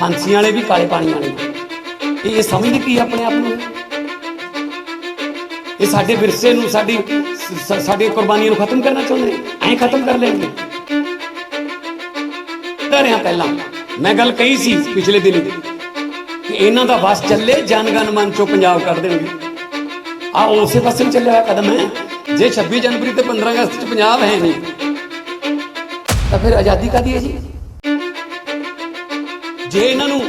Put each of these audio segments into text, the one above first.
ਫਾਂਸੀ ਵਾਲੇ ਵੀ ਕਾਲੇ ਪਾਣੀ ਵਾਲੇ ਨੇ। ਇਹ ਸਮਝਦੇ ਕੀ ਆਪਣੇ ਆਪ ਨੂੰ? ਇਹ ਸਾਡੇ ਵਿਰਸੇ ਨੂੰ, ਸਾਡੀ ਸਾਡੀ ਕੁਰਬਾਨੀਆਂ ਨੂੰ ਖਤਮ ਕਰਨਾ ਚਾਹੁੰਦੇ ਨੇ? ਐਂ ਖਤਮ ਕਰ ਲੈਣਗੇ। ਡਰਿਆ ਪਹਿਲਾਂ। ਮੈਂ ਗੱਲ ਕਹੀ ਸੀ ਪਿਛਲੇ ਦਿਨ ਕਿ ਇਹਨਾਂ ਦਾ ਬਸ ਚੱਲੇ, ਜਨਗਨ ਮਨ ਚੋਂ ਪੰਜਾਬ ਕਰ ਦੇਣਗੇ। ਆ ਉਸੇ ਪਾਸੇ ਨੂੰ ਚੱਲਿਆ ਹੋਇਆ ਕਦਮ ਹੈ। ਜੇ 26 ਜਨਵਰੀ ਤੇ 15 ਅਗਸਤ ਚ ਪੰਜਾਬ ਹੈ ਨਹੀਂ, ਤਾਂ ਫਿਰ ਆਜ਼ਾਦੀ ਕਾਦੀ ਹੈ ਜੀ? ਜੇ ਇਹਨਾਂ ਨੂੰ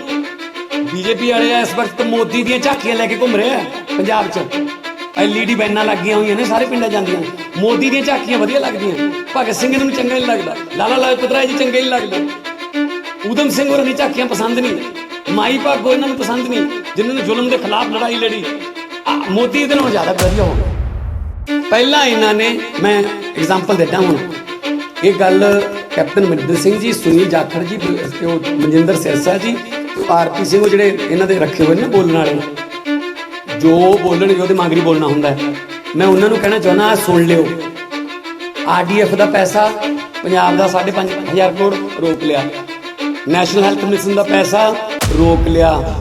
ਬੀਜੇਪੀ ਵਾਲੇ ਇਸ ਵਕਤ ਮੋਦੀ ਦੀਆਂ ਝਾਕੀਆਂ ਲੈ ਕੇ ਘੁੰਮ ਰਹੇ ਆ ਪੰਜਾਬ 'ਚ ਐਲਈਡੀ ਬੈਨਾਂ ਲੱਗੀਆਂ ਹੋਈਆਂ ਨੇ, ਸਾਰੇ ਪਿੰਡਾਂ ਜਾਂਦੀਆਂ ਮੋਦੀ ਦੀਆਂ ਝਾਕੀਆਂ ਵਧੀਆ ਲੱਗਦੀਆਂ ਭਗਤ ਸਿੰਘ ਨੂੰ ਚੰਗਾ ਨਹੀਂ ਲੱਗਦਾ। ਲਾਲਾ ਲਾਜਪਤ ਰਾਏ ਜੀ ਚੰਗੇ ਨਹੀਂ ਲੱਗਦੇ। ਊਧਮ ਸਿੰਘ ਹੋਰਾਂ ਦੀਆਂ ਝਾਕੀਆਂ ਪਸੰਦ ਨਹੀਂ ਮਾਈ ਭਾਗੋ ਇਹਨਾਂ ਨੂੰ ਪਸੰਦ ਨਹੀਂ। ਜਿਨ੍ਹਾਂ ਨੇ ਜ਼ੁਲਮ ਦੇ ਖਿਲਾਫ ਲੜਾਈ ਲੜੀ। ਮੋਦੀ ਇਹਦੇ ਨਾਲੋਂ ਜ਼ਿਆਦਾ ਵਧੀਆ ਹੋ ਗਿਆ ਪਹਿਲਾਂ ਇਹਨਾਂ ਨੇ, ਮੈਂ ਐਗਜ਼ਾਮਪਲ ਦਿੱਤਾ ਹੁਣ। ਇਹ ਗੱਲ ਕੈਪਟਨ ਮਨਿੰਦਰ ਸਿੰਘ ਜੀ, ਸੁਨੀਲ ਜਾਖੜ ਜੀ, ਤੇ ਉਹ ਮਨਜਿੰਦਰ ਸਿਰਸਾ ਜੀ ਆਰਪੀ ਸਿੰਘ ਉਹ ਜਿਹੜੇ ਇਹਨਾਂ ਦੇ ਰੱਖੇ ਹੋਏ ਨੇ ਨਾ ਬੋਲਣ ਵਾਲੇ ਜੋ ਬੋਲਣਗੇ, ਉਹਦੇ ਮੰਗਰੀ ਬੋਲਣਾ ਹੁੰਦਾ। ਮੈਂ ਉਹਨਾਂ ਨੂੰ ਕਹਿਣਾ ਚਾਹੁੰਦਾ ਸੁਣ ਲਿਓ। ਆਰਡੀਐਫ ਦਾ ਪੈਸਾ ਪੰਜਾਬ ਦਾ 5.5000 ਕਰੋੜ ਰੋਕ ਲਿਆ। ਨੈਸ਼ਨਲ ਹੈਲਥ ਮਿਸ਼ਨ ਦਾ ਪੈਸਾ ਰੋਕ ਲਿਆ।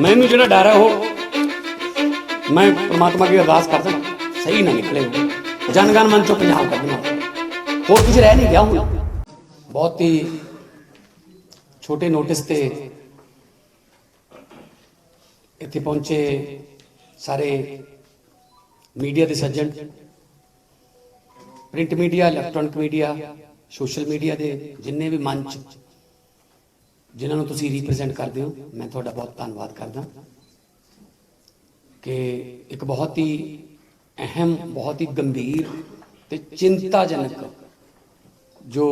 ਮੈਨੂੰ ਜਿਹੜਾ ਡਰ ਹੈ ਉਹ, ਮੈਂ ਪ੍ਰਮਾਤਮਾ ਦੀ ਅਰਦਾਸ ਕਰਦਾ, ਸਹੀ ਨਾ ਨਿਕਲੇ। ਉਹ। ਜਨਗਣ ਮਨ ਚੋਂ ਪੰਜਾਬ ਕੱਢਣਾ। ਹੋਰ ਕੁਝ ਰਹਿ ਨਹੀਂ ਗਿਆ ਹੁਣ। ਬਹੁਤ ਹੀ ਛੋਟੇ ਨੋਟਿਸ ਤੇ ਇੱਥੇ ਪਹੁੰਚੇ ਸਾਰੇ ਮੀਡੀਆ ਦੇ ਸੱਜਣ। Print media electronic media social media ਦੇ ਜਿੰਨੇ ਵੀ ਮੰਚ ਜਿਨ੍ਹਾਂ ਨੂੰ ਤੁਸੀਂ ਰਿਪਰੈਜ਼ੈਂਟ ਕਰਦੇ ਹੋ, ਮੈਂ ਤੁਹਾਡਾ ਬਹੁਤ ਧੰਨਵਾਦ ਕਰਦਾ। ਕਿ ਇੱਕ ਬਹੁਤ ਹੀ ਅਹਿਮ, ਬਹੁਤ ਹੀ ਗੰਭੀਰ ਤੇ ਚਿੰਤਾਜਨਕ ਜੋ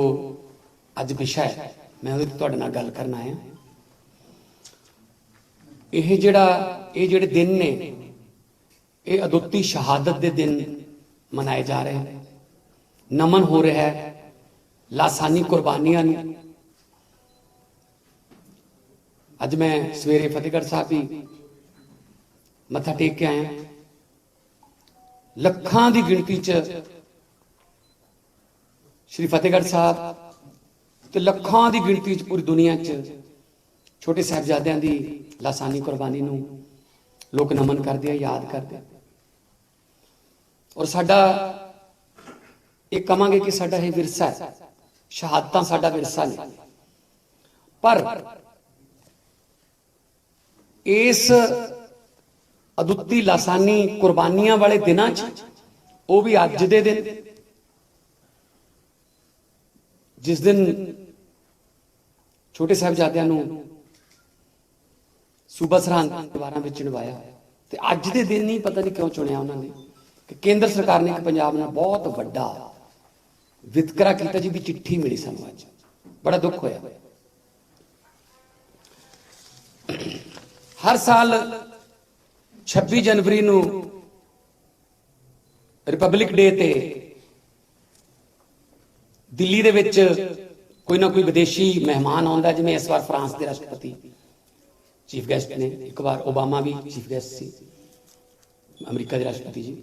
ਅੱਜ ਵਿਸ਼ਾ ਹੈ, ਮੈਂ ਉਹਦੇ ਤੁਹਾਡੇ ਨਾਲ ਗੱਲ ਕਰਨ ਆਇਆ ਇਹ ਜਿਹੜਾ, ਇਹ ਜਿਹੜੇ ਦਿਨ ਨੇ, ਇਹ ਅਦੁੱਤੀ ਸ਼ਹਾਦਤ ਦੇ ਦਿਨ ਮਨਾਏ ਜਾ ਰਹੇ ਨੇ ਨਮਨ ਹੋ ਰਿਹਾ ਹੈ, ਲਾਸਾਨੀ ਕੁਰਬਾਨੀਆਂ ਨੂੰ। ਅੱਜ ਮੈਂ ਸਵੇਰੇ ਫਤਿਹਗੜ੍ਹ ਸਾਹਿਬ ਵੀ ਮੱਥਾ ਟੇਕ ਕੇ ਆਇਆ। ਲੱਖਾਂ ਦੀ ਗਿਣਤੀ 'ਚ ਸ਼੍ਰੀ ਫਤਿਹਗੜ੍ਹ ਸਾਹਿਬ ਤੇ ਲੱਖਾਂ ਦੀ ਗਿਣਤੀ 'ਚ ਪੂਰੀ ਦੁਨੀਆ 'ਚ ਛੋਟੇ ਸਾਹਿਬਜ਼ਾਦਿਆਂ ਦੀ ਲਾਸਾਨੀ ਕੁਰਬਾਨੀ ਨੂੰ ਲੋਕ ਨਮਨ ਕਰਦੇ ਆ, ਯਾਦ ਕਰਦੇ ਆ। ਔਰ ਸਾਡਾ ਇਹ ਕਵਾਂਗੇ ਕਿ ਸਾਡਾ ਇਹ ਵਿਰਸਾ ਹੈ। ਸ਼ਹਾਦਤਾਂ ਸਾਡਾ ਵਿਰਸਾ ਨੇ। ਪਰ ਇਸ ਅਦੁੱਤੀ ਲਾਸਾਨੀ ਕੁਰਬਾਨੀਆਂ ਵਾਲੇ ਦਿਨਾਂ 'ਚ ਉਹ ਵੀ ਅੱਜ ਦੇ ਦਿਨ ਜਿਸ ਦਿਨ ਛੋਟੇ ਸਾਹਿਬਜ਼ਾਦਿਆਂ ਨੂੰ ਸੂਬਾ ਸਰਹੰਦ ਦੁਆਰਾਂ ਵਿੱਚ ਨਿਭਾਇਆ ਤੇ ਅੱਜ ਦੇ ਦਿਨ ਹੀ ਪਤਾ ਨਹੀਂ ਕਿਉਂ ਚੁਣਿਆ ਉਹਨਾਂ ਨੇ ਕਿ ਕੇਂਦਰ ਸਰਕਾਰ ਨੇ ਪੰਜਾਬ ਨਾਲ ਬਹੁਤ ਵੱਡਾ ਵਿਤਕਰਾ ਕੀਤਾ ਜੀ ਵੀ ਚਿੱਠੀ ਮਿਲੀ ਸਾਨੂੰ ਅੱਜ। ਬੜਾ ਦੁੱਖ ਹੋਇਆ। ਹਰ ਸਾਲ 26 ਜਨਵਰੀ ਨੂੰ ਰਿਪਬਲਿਕ ਡੇ ਤੇ ਦਿੱਲੀ ਦੇ ਵਿੱਚ ਕੋਈ ਨਾ ਕੋਈ ਵਿਦੇਸ਼ੀ ਮਹਿਮਾਨ ਆਉਂਦਾ ਜਿਵੇਂ ਇਸ ਵਾਰ ਫਰਾਂਸ ਦੇ ਰਾਸ਼ਟਰਪਤੀ ਚੀਫ ਗੈਸਟ ਨੇ, ਇੱਕ ਵਾਰ ਓਬਾਮਾ ਵੀ ਚੀਫ ਗੈਸਟ ਸੀ, ਅਮਰੀਕਾ ਦੇ ਰਾਸ਼ਟਰਪਤੀ ਜੀ।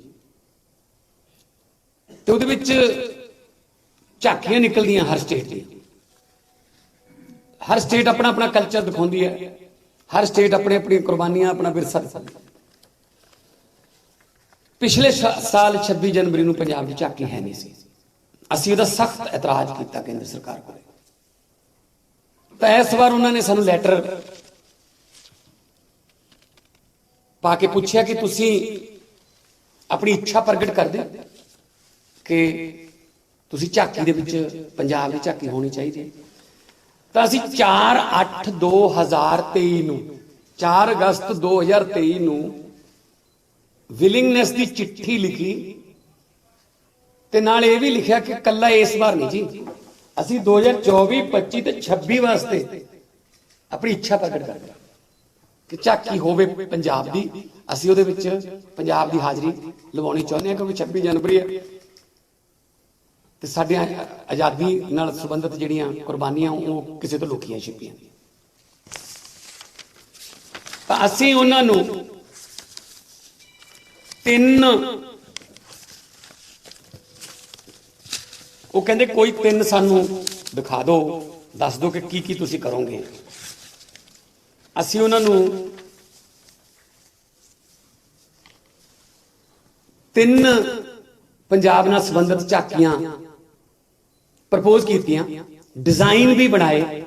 ਤੇ ਉਹਦੇ ਵਿੱਚ ਝਾਕੀਆਂ ਨਿਕਲਦੀਆਂ ਹਰ ਸਟੇਟ ਦੀ ਹਰ ਸਟੇਟ ਆਪਣਾ ਆਪਣਾ ਕਲਚਰ ਦਿਖਾਉਂਦੀ ਹੈ। ਹਰ ਸਟੇਟ ਆਪਣੇ ਆਪਣੀ ਕੁਰਬਾਨੀਆਂ, ਆਪਣਾ ਵਿਰਸਾ ਦਿਖਾਉਂਦੀ ਹੈ। ਪਿਛਲੇ ਸ਼- ਸਾਲ 26 ਜਨਵਰੀ ਨੂੰ ਪੰਜਾਬ ਦੀ ਝਾਕੀ ਹੈ ਨਹੀਂ ਸੀ। ਅਸੀਂ ਉਹਦਾ ਸਖਤ ਇਤਰਾਜ਼ ਕੀਤਾ ਕੇਂਦਰ ਸਰਕਾਰ ਕੋਲ। ਤਾਂ ਇਸ ਵਾਰ ਉਹਨਾਂ ਨੇ ਸਾਨੂੰ ਲੈਟਰ ਪਾ ਕੇ ਪੁੱਛਿਆ ਕਿ ਤੁਸੀਂ ਆਪਣੀ ਇੱਛਾ ਪ੍ਰਗਟ ਕਰਦੇ ਹੋ ਕਿ ਤੁਸੀਂ ਝਾਕੀ ਦੇ ਵਿੱਚ, ਪੰਜਾਬ ਦੀ ਝਾਕੀ ਹੋਣੀ ਚਾਹੀਦੀ ਤਾਂ ਅਸੀਂ 4 8 2023 ਨੂੰ 4 ਅਗਸਤ 2023 ਨੂੰ ਵਿਲਿੰਗਨੈਸ ਦੀ ਚਿੱਠੀ ਲਿਖੀ ਤੇ ਨਾਲ ਇਹ ਵੀ ਲਿਖਿਆ ਕਿ ਕੱਲਾ ਇਸ ਵਾਰ ਨਹੀਂ ਜੀ। ਅਸੀਂ 2024 25 ਤੇ 26 ਵਾਸਤੇ ਆਪਣੀ ਇੱਛਾ ਪ੍ਰਗਟ ਕਰਦੇ ਹਾਂ ਕਿ ਝਾਕੀ ਹੋਵੇ ਪੰਜਾਬ ਦੀ। ਅਸੀਂ ਉਹਦੇ ਵਿੱਚ ਪੰਜਾਬ ਦੀ ਹਾਜ਼ਰੀ ਲਵਾਉਣੀ ਚਾਹੁੰਦੇ ਹਾਂ ਕਿਉਂਕਿ 26 ਜਨਵਰੀ ਹੈ। ਤੇ ਸਾਡੀਆਂ ਆਜ਼ਾਦੀ ਨਾਲ ਸੰਬੰਧਿਤ ਜਿਹੜੀਆਂ ਕੁਰਬਾਨੀਆਂ, ਉਹ ਕਿਸੇ ਤੋਂ ਲੁਕੀਆਂ ਛਿਪੀਆਂ ਤਾਂ ਅਸੀਂ ਉਹਨਾਂ ਨੂੰ ਤਿੰਨ ਉਹ ਕਹਿੰਦੇ ਕੋਈ ਤਿੰਨ ਸਾਨੂੰ ਦਿਖਾ ਦਿਓ, ਦੱਸ ਦਿਓ ਕਿ ਕੀ ਕੀ ਤੁਸੀਂ ਕਰੋਗੇ। ਅਸੀਂ ਉਹਨਾਂ ਨੂੰ ਤਿੰਨ ਪੰਜਾਬ ਨਾਲ ਸੰਬੰਧਿਤ ਝਾਕੀਆਂ ਪ੍ਰਪੋਜ਼ ਕੀਤੀਆਂ, ਡਿਜ਼ਾਈਨ ਵੀ ਬਣਾਏ।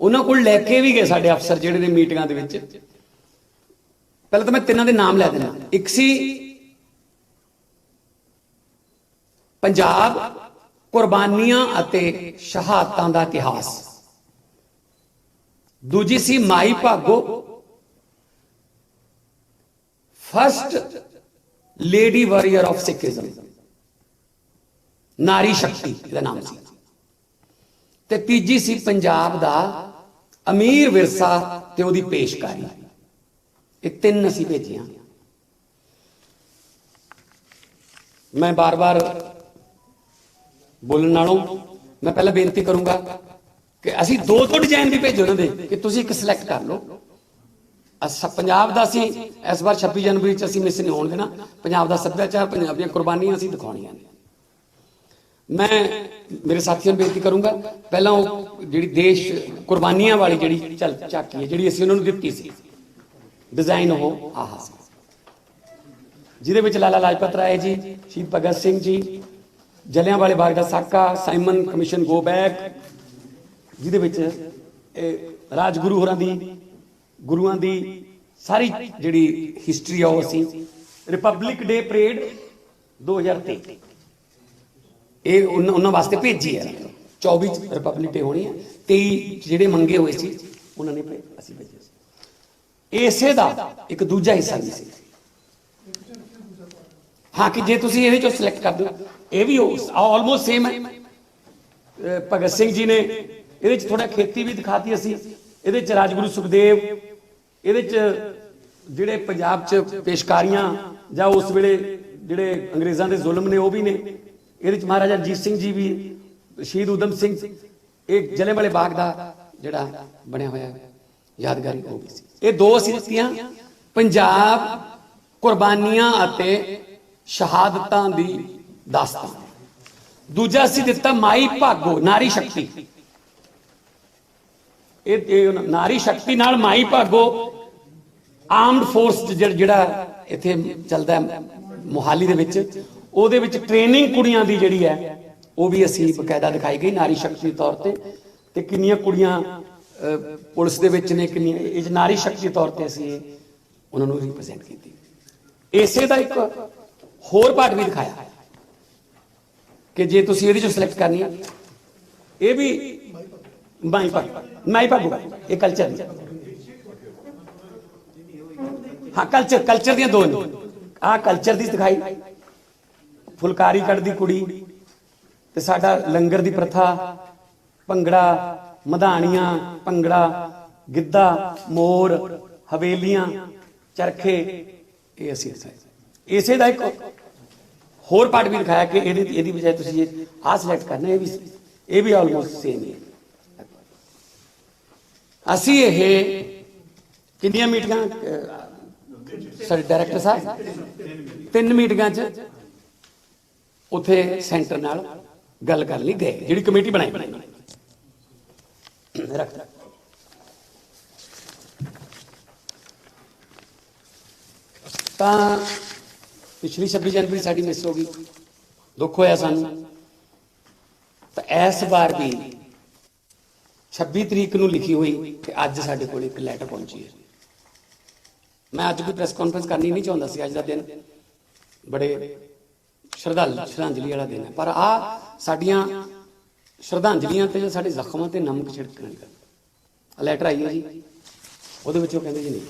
ਉਹਨਾਂ ਕੋਲ ਲੈ ਕੇ ਵੀ ਗਏ ਸਾਡੇ ਅਫਸਰ ਜਿਹੜੇ ਨੇ ਮੀਟਿੰਗਾਂ ਦੇ ਵਿੱਚ। ਪਹਿਲਾਂ ਤਾਂ ਮੈਂ ਤਿੰਨਾਂ ਦੇ ਨਾਮ ਲੈ ਦਿੰਦਾ। ਇੱਕ ਸੀ ਪੰਜਾਬ ਕੁਰਬਾਨੀਆਂ ਅਤੇ ਸ਼ਹਾਦਤਾਂ ਦਾ ਇਤਿਹਾਸ। ਦੂਜੀ ਸੀ Mai Bhago. First lady warrior of Sikhism ਨਾਰੀ ਸ਼ਕਤੀ ਇਹਦਾ ਨਾਮ ਸੀ। ਤੇ ਤੀਜੀ ਸੀ ਪੰਜਾਬ ਦਾ ਅਮੀਰ ਵਿਰਸਾ ਤੇ ਉਹਦੀ ਪੇਸ਼ਕਾਰੀ। ਇਹ ਤਿੰਨ ਅਸੀਂ ਭੇਜੀਆਂ। ਮੈਂ ਬਾਰ-ਬਾਰ ਬੋਲਣ ਨਾਲੋਂ ਮੈਂ ਪਹਿਲਾਂ ਬੇਨਤੀ ਕਰੂੰਗਾ ਕਿ ਅਸੀਂ ਦੋ ਦੋ ਡਿਜ਼ਾਈਨ ਵੀ ਭੇਜੋ ਉਹਨਾਂ ਦੇ ਕਿ ਤੁਸੀਂ ਇੱਕ ਸਿਲੈਕਟ ਕਰ ਲਓ। ਅਸਾਂ ਪੰਜਾਬ ਦਾ ਅਸੀਂ ਇਸ ਵਾਰ 26 ਜਨਵਰੀ ਚ ਅਸੀਂ ਮਿਸ ਨਹੀਂ ਹੋਣ ਦੇਣਾ ਪੰਜਾਬ ਦਾ ਸੱਭਿਆਚਾਰ, ਪੰਜਾਬ ਦੀਆਂ ਕੁਰਬਾਨੀਆਂ ਅਸੀਂ ਦਿਖਾਉਣੀਆਂ ਨੇ। ਮੈਂ ਮੇਰੇ ਸਾਥੀਆਂ ਨੂੰ ਬੇਨਤੀ ਕਰੂੰਗਾ, ਪਹਿਲਾਂ ਉਹ ਜਿਹੜੀ ਦੇਸ਼ ਕੁਰਬਾਨੀਆਂ ਵਾਲੀ ਜਿਹੜੀ ਚੱਲ ਝਾਕੀ ਹੈ, ਜਿਹੜੀ ਅਸੀਂ ਉਹਨਾਂ ਨੂੰ ਦਿੱਤੀ ਸੀ ਡਿਜ਼ਾਈਨ ਉਹ ਆਹਾ। ਜਿਹਦੇ ਵਿੱਚ ਲਾਲਾ ਲਾਜਪਤ ਰਾਏ ਜੀ, ਸ਼ਹੀਦ ਭਗਤ ਸਿੰਘ ਜੀ ਜਲਿਆਂ ਵਾਲੇ ਬਾਗ ਦਾ ਸਾਕਾ, ਸਾਈਮਨ ਕਮਿਸ਼ਨ ਗੋ ਬੈਕ, ਜਿਹਦੇ ਵਿੱਚ ਇਹ ਰਾਜਗੁਰੂ ਹੋਰਾਂ ਦੀ, ਗੁਰੂਆਂ ਦੀ ਸਾਰੀ ਜਿਹੜੀ ਹਿਸਟਰੀ ਆ ਉਹ ਅਸੀਂ ਰਿਪਬਲਿਕ ਡੇ ਪਰੇਡ 2023 ਇਹ ਉਹਨਾਂ ਉਹਨਾਂ ਵਾਸਤੇ ਭੇਜੀ ਹੈ। 24 ਚ ਰਿਪਬਲਿਕ ਡੇ ਹੋਣੀ ਹੈ। 23 ਜਿਹੜੇ ਮੰਗੇ ਹੋਏ ਸੀ, ਉਹਨਾਂ ਨੇ ਅਸੀਂ ਭੇਜੇ ਸੀ। ਇਸੇ ਦਾ ਇੱਕ ਦੂਜਾ ਹਿੱਸਾ ਵੀ ਸੀ। ਹਾਂ ਕਿ ਜੇ ਤੁਸੀਂ ਇਹਦੇ ਚੋਂ ਸਿਲੈਕਟ ਕਰ ਦਿਓ ਇਹ ਵੀ ਆਲਮੋਸਟ ਸੇਮ ਹੈ। ਭਗਤ ਸਿੰਘ ਜੀ ਨੇ ਇਹਦੇ ਚ ਥੋੜਾ ਖੇਤੀ ਵੀ ਦਿਖਾਤੀ ਅਸੀਂ। ਇਹਦੇ ਚ ਰਾਜਗੁਰੂ ਸੁਖਦੇਵ ਇਹਦੇ ਚ ਜਿਹੜੇ ਪੰਜਾਬ ਚ ਪੇਸ਼ਕਾਰੀਆਂ ਜਾਂ ਉਸ ਵੇਲੇ ਜਿਹੜੇ ਅੰਗਰੇਜ਼ਾਂ ਦੇ ਜ਼ੁਲਮ ਨੇ ਉਹ ਵੀ ਨੇ। ਇਹਦੇ ਚ ਮਹਾਰਾਜਾ ਰਣਜੀਤ ਸਿੰਘ ਜੀ ਵੀ ਸ਼ਹੀਦ ਉਦਮ ਸਿੰਘ ਇਹ ਜਲੇ ਵਾਲੇ ਬਾਗ ਦਾ ਜਿਹੜਾ ਬਣਿਆ ਹੋਇਆ ਹੈ, ਯਾਦਗਾਰੀ ਉਹ ਵੀ ਸੀ। ਇਹ ਦੋ ਅਸੀਂ ਦਿੱਤੀਆਂ ਪੰਜਾਬ ਕੁਰਬਾਨੀਆਂ ਅਤੇ ਸ਼ਹਾਦਤਾਂ ਦੀ ਦਾਸਤਾਨ। ਦੂਜਾ ਅਸੀਂ ਦਿੱਤਾ ਮਾਈ ਭਾਗੋ, ਨਾਰੀ ਸ਼ਕਤੀ। ਇਹ ਨਾਰੀ ਸ਼ਕਤੀ ਨਾਲ ਮਾਈ ਭਾਗੋ ਆਰਮਡ ਫੋਰਸ ਜਿਹੜਾ ਇੱਥੇ ਚੱਲਦਾ ਹੈ ਮੋਹਾਲੀ ਦੇ ਵਿੱਚ, ਉਹਦੇ ਵਿੱਚ ਟ੍ਰੇਨਿੰਗ ਕੁੜੀਆਂ ਦੀ ਜਿਹੜੀ ਹੈ, ਉਹ ਵੀ ਅਸੀਂ ਬਕਾਇਦਾ ਦਿਖਾਈ ਗਈ ਨਾਰੀ ਸ਼ਕਤੀ ਦੇ ਤੌਰ ਤੇ। ਤੇ ਕਿੰਨੀਆਂ ਕੁੜੀਆਂ ਪੁਲਿਸ ਦੇ ਵਿੱਚ ਨੇ, ਕਿੰਨੀਆਂ, ਇਹ ਨਾਰੀ ਸ਼ਕਤੀ ਤੌਰ ਤੇ ਅਸੀਂ ਉਹਨਾਂ ਨੂੰ ਰਿਪਰੈਜ਼ੈਂਟ ਕੀਤੀ। ਇਸੇ ਦਾ ਇੱਕ ਹੋਰ ਪਾਰਟ ਵੀ ਦਿਖਾਇਆ ਕਿ ਜੇ ਤੁਸੀਂ ਇਹਦੇ ਚੋਂ ਸਿਲੈਕਟ ਕਰਨੀ ਹੈ ਇਹ ਵੀ ਮਾਈ ਪਾ ਮਾਈ ਪਾ ਇਹ ਕਲਚਰ ਹਾਂ ਕਲਚਰ ਕਲਚਰ ਦੀਆਂ ਦੋ ਨੇ। ਆਹ ਕਲਚਰ ਦੀ ਦਿਖਾਈ ਫੁਲਕਾਰੀ ਕੱਢਦੀ ਕੁੜੀ ਤੇ ਸਾਡਾ ਲੰਗਰ ਦੀ ਪ੍ਰਥਾ, ਭੰਗੜਾ, ਮਧਾਣੀਆਂ, ਭੰਗੜਾ, ਗਿੱਧਾ, ਮੋਰ, ਹਵੇਲੀਆਂ, ਚਰਖੇ, ਇਹ ਅਸੀਂ ਦਿਖਾਏ। ਇਸੇ ਦਾ ਇੱਕ ਹੋਰ ਪਾਰਟ ਵੀ ਦਿਖਾਇਆ ਕਿ ਇਹਦੀ ਇਹਦੀ ਬਜਾਏ ਤੁਸੀਂ ਇਹ ਆਹ ਸਿਲੈਕਟ ਕਰਨਾ, ਇਹ ਵੀ ਇਹ ਵੀ ਆਲਮੋਸਟ ਸੇਮ ਹੈ ਅਸੀਂ ਇਹ ਕਿੰਨੀਆਂ ਮੀਟਿੰਗਾਂ ਸਾਡੇ ਡਾਇਰੈਕਟਰ ਸਾਹਿਬ? ਤਿੰਨ ਮੀਟਿੰਗਾਂ 'ਚ ਉੱਥੇ ਸੈਂਟਰ ਨਾਲ ਗੱਲ ਕਰ ਲਈ ਗਏ, ਜਿਹੜੀ ਕਮੇਟੀ ਬਣਾਈ ਬਣਾਈ। ਰੱਖ। ਤਾਂ ਪਿਛਲੀ 26 ਜਨਵਰੀ ਸਾਡੀ ਮਿਸ ਹੋ ਗਈ। ਦੁੱਖ ਹੋਇਆ ਸਾਨੂੰ। ਤਾਂ ਇਸ ਵਾਰ ਵੀ 26 ਤਰੀਕ ਨੂੰ ਲਿਖੀ ਹੋਈ ਤੇ ਅੱਜ ਸਾਡੇ ਕੋਲ ਇੱਕ ਲੈਟਰ ਪਹੁੰਚੀ ਹੈ। ਮੈਂ ਅੱਜ ਕੋਈ ਪ੍ਰੈਸ ਕਾਨਫਰੰਸ ਕਰਨੀ ਨਹੀਂ ਚਾਹੁੰਦਾ ਸੀ, ਅੱਜ ਦਾ ਦਿਨ। ਬੜੇ ਸ਼ਰਧਾਲ ਸ਼ਰਧਾਂਜਲੀ ਵਾਲਾ ਦਿਨ ਹੈ। ਪਰ ਆ ਸਾਡੀਆਂ ਸ਼ਰਧਾਂਜਲੀਆਂ ਤੇ ਸਾਡੇ ਜ਼ਖਮਾਂ ਤੇ ਨਮਕ ਛਿੜਕਣ ਦਾ ਲੈਟਰ ਆਈ ਹੈ ਜੀ। ਉਹਦੇ ਵਿੱਚ ਉਹ ਕਹਿੰਦੇ ਜੀ ਨਹੀਂ।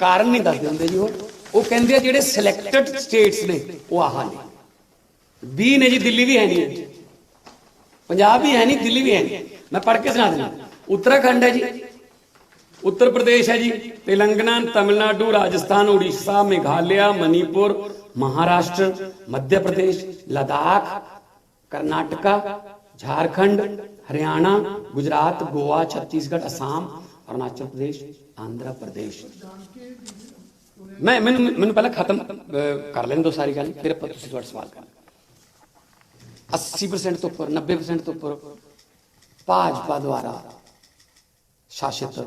ਕਾਰਨ ਨਹੀਂ ਦੱਸਦੇ ਹੁੰਦੇ ਜੀ ਉਹ। ਉਹ ਕਹਿੰਦੇ ਆ ਜਿਹੜੇ ਸਿਲੈਕਟਡ ਸਟੇਟਸ ਨੇ, ਉਹ ਆਹ ਨੇ। 20 ਨੇ ਜੀ, ਦਿੱਲੀ ਵੀ ਹੈ ਨਹੀਂ ਪੰਜਾਬ ਵੀ ਹੈ ਨਹੀਂ, ਦਿੱਲੀ ਵੀ ਹੈ ਨਹੀਂ। ਮੈਂ ਪੜ੍ਹ ਕੇ ਸੁਣਾ ਦਿੰਦਾ। ਉੱਤਰਾਖੰਡ ਹੈ ਜੀ। ਉੱਤਰ ਪ੍ਰਦੇਸ਼ ਹੈ ਜੀ। ਤੇਲੰਗਨਾ, ਤਮਿਲਨਾਡੂ, ਰਾਜਸਥਾਨ, ਉੜੀਸਾ, ਮੇਘਾਲਿਆ, ਮਨੀਪੁਰ, ਮਹਾਰਾਸ਼ਟਰ, ਮੱਧ ਪ੍ਰਦੇਸ਼, ਲਦਾਖ, ਕਰਨਾਟਕਾ, ਝਾਰਖੰਡ, ਹਰਿਆਣਾ, ਗੁਜਰਾਤ, ਗੋਆ, ਛੱਤੀਸਗੜ੍ਹ, ਅਸਾਮ ਅਰੁਣਾਚਲ ਪ੍ਰਦੇਸ਼, ਆਂਧਰਾ ਪ੍ਰਦੇਸ਼। ਮੈਂ, ਮੈਨੂੰ ਮੈਨੂੰ ਪਹਿਲਾਂ ਖਤਮ ਕਰ ਲੈਣ ਦਿਓ ਸਾਰੀ ਗੱਲ, ਫਿਰ ਆਪਾਂ ਤੁਸੀਂ ਤੁਹਾਡਾ ਸਵਾਲ ਕਰ 80% ਤੋਂ ਉੱਪਰ 90% ਤੋਂ ਉੱਪਰ ਭਾਜਪਾ ਦੁਆਰਾ ਸ਼ਾਸਿਤ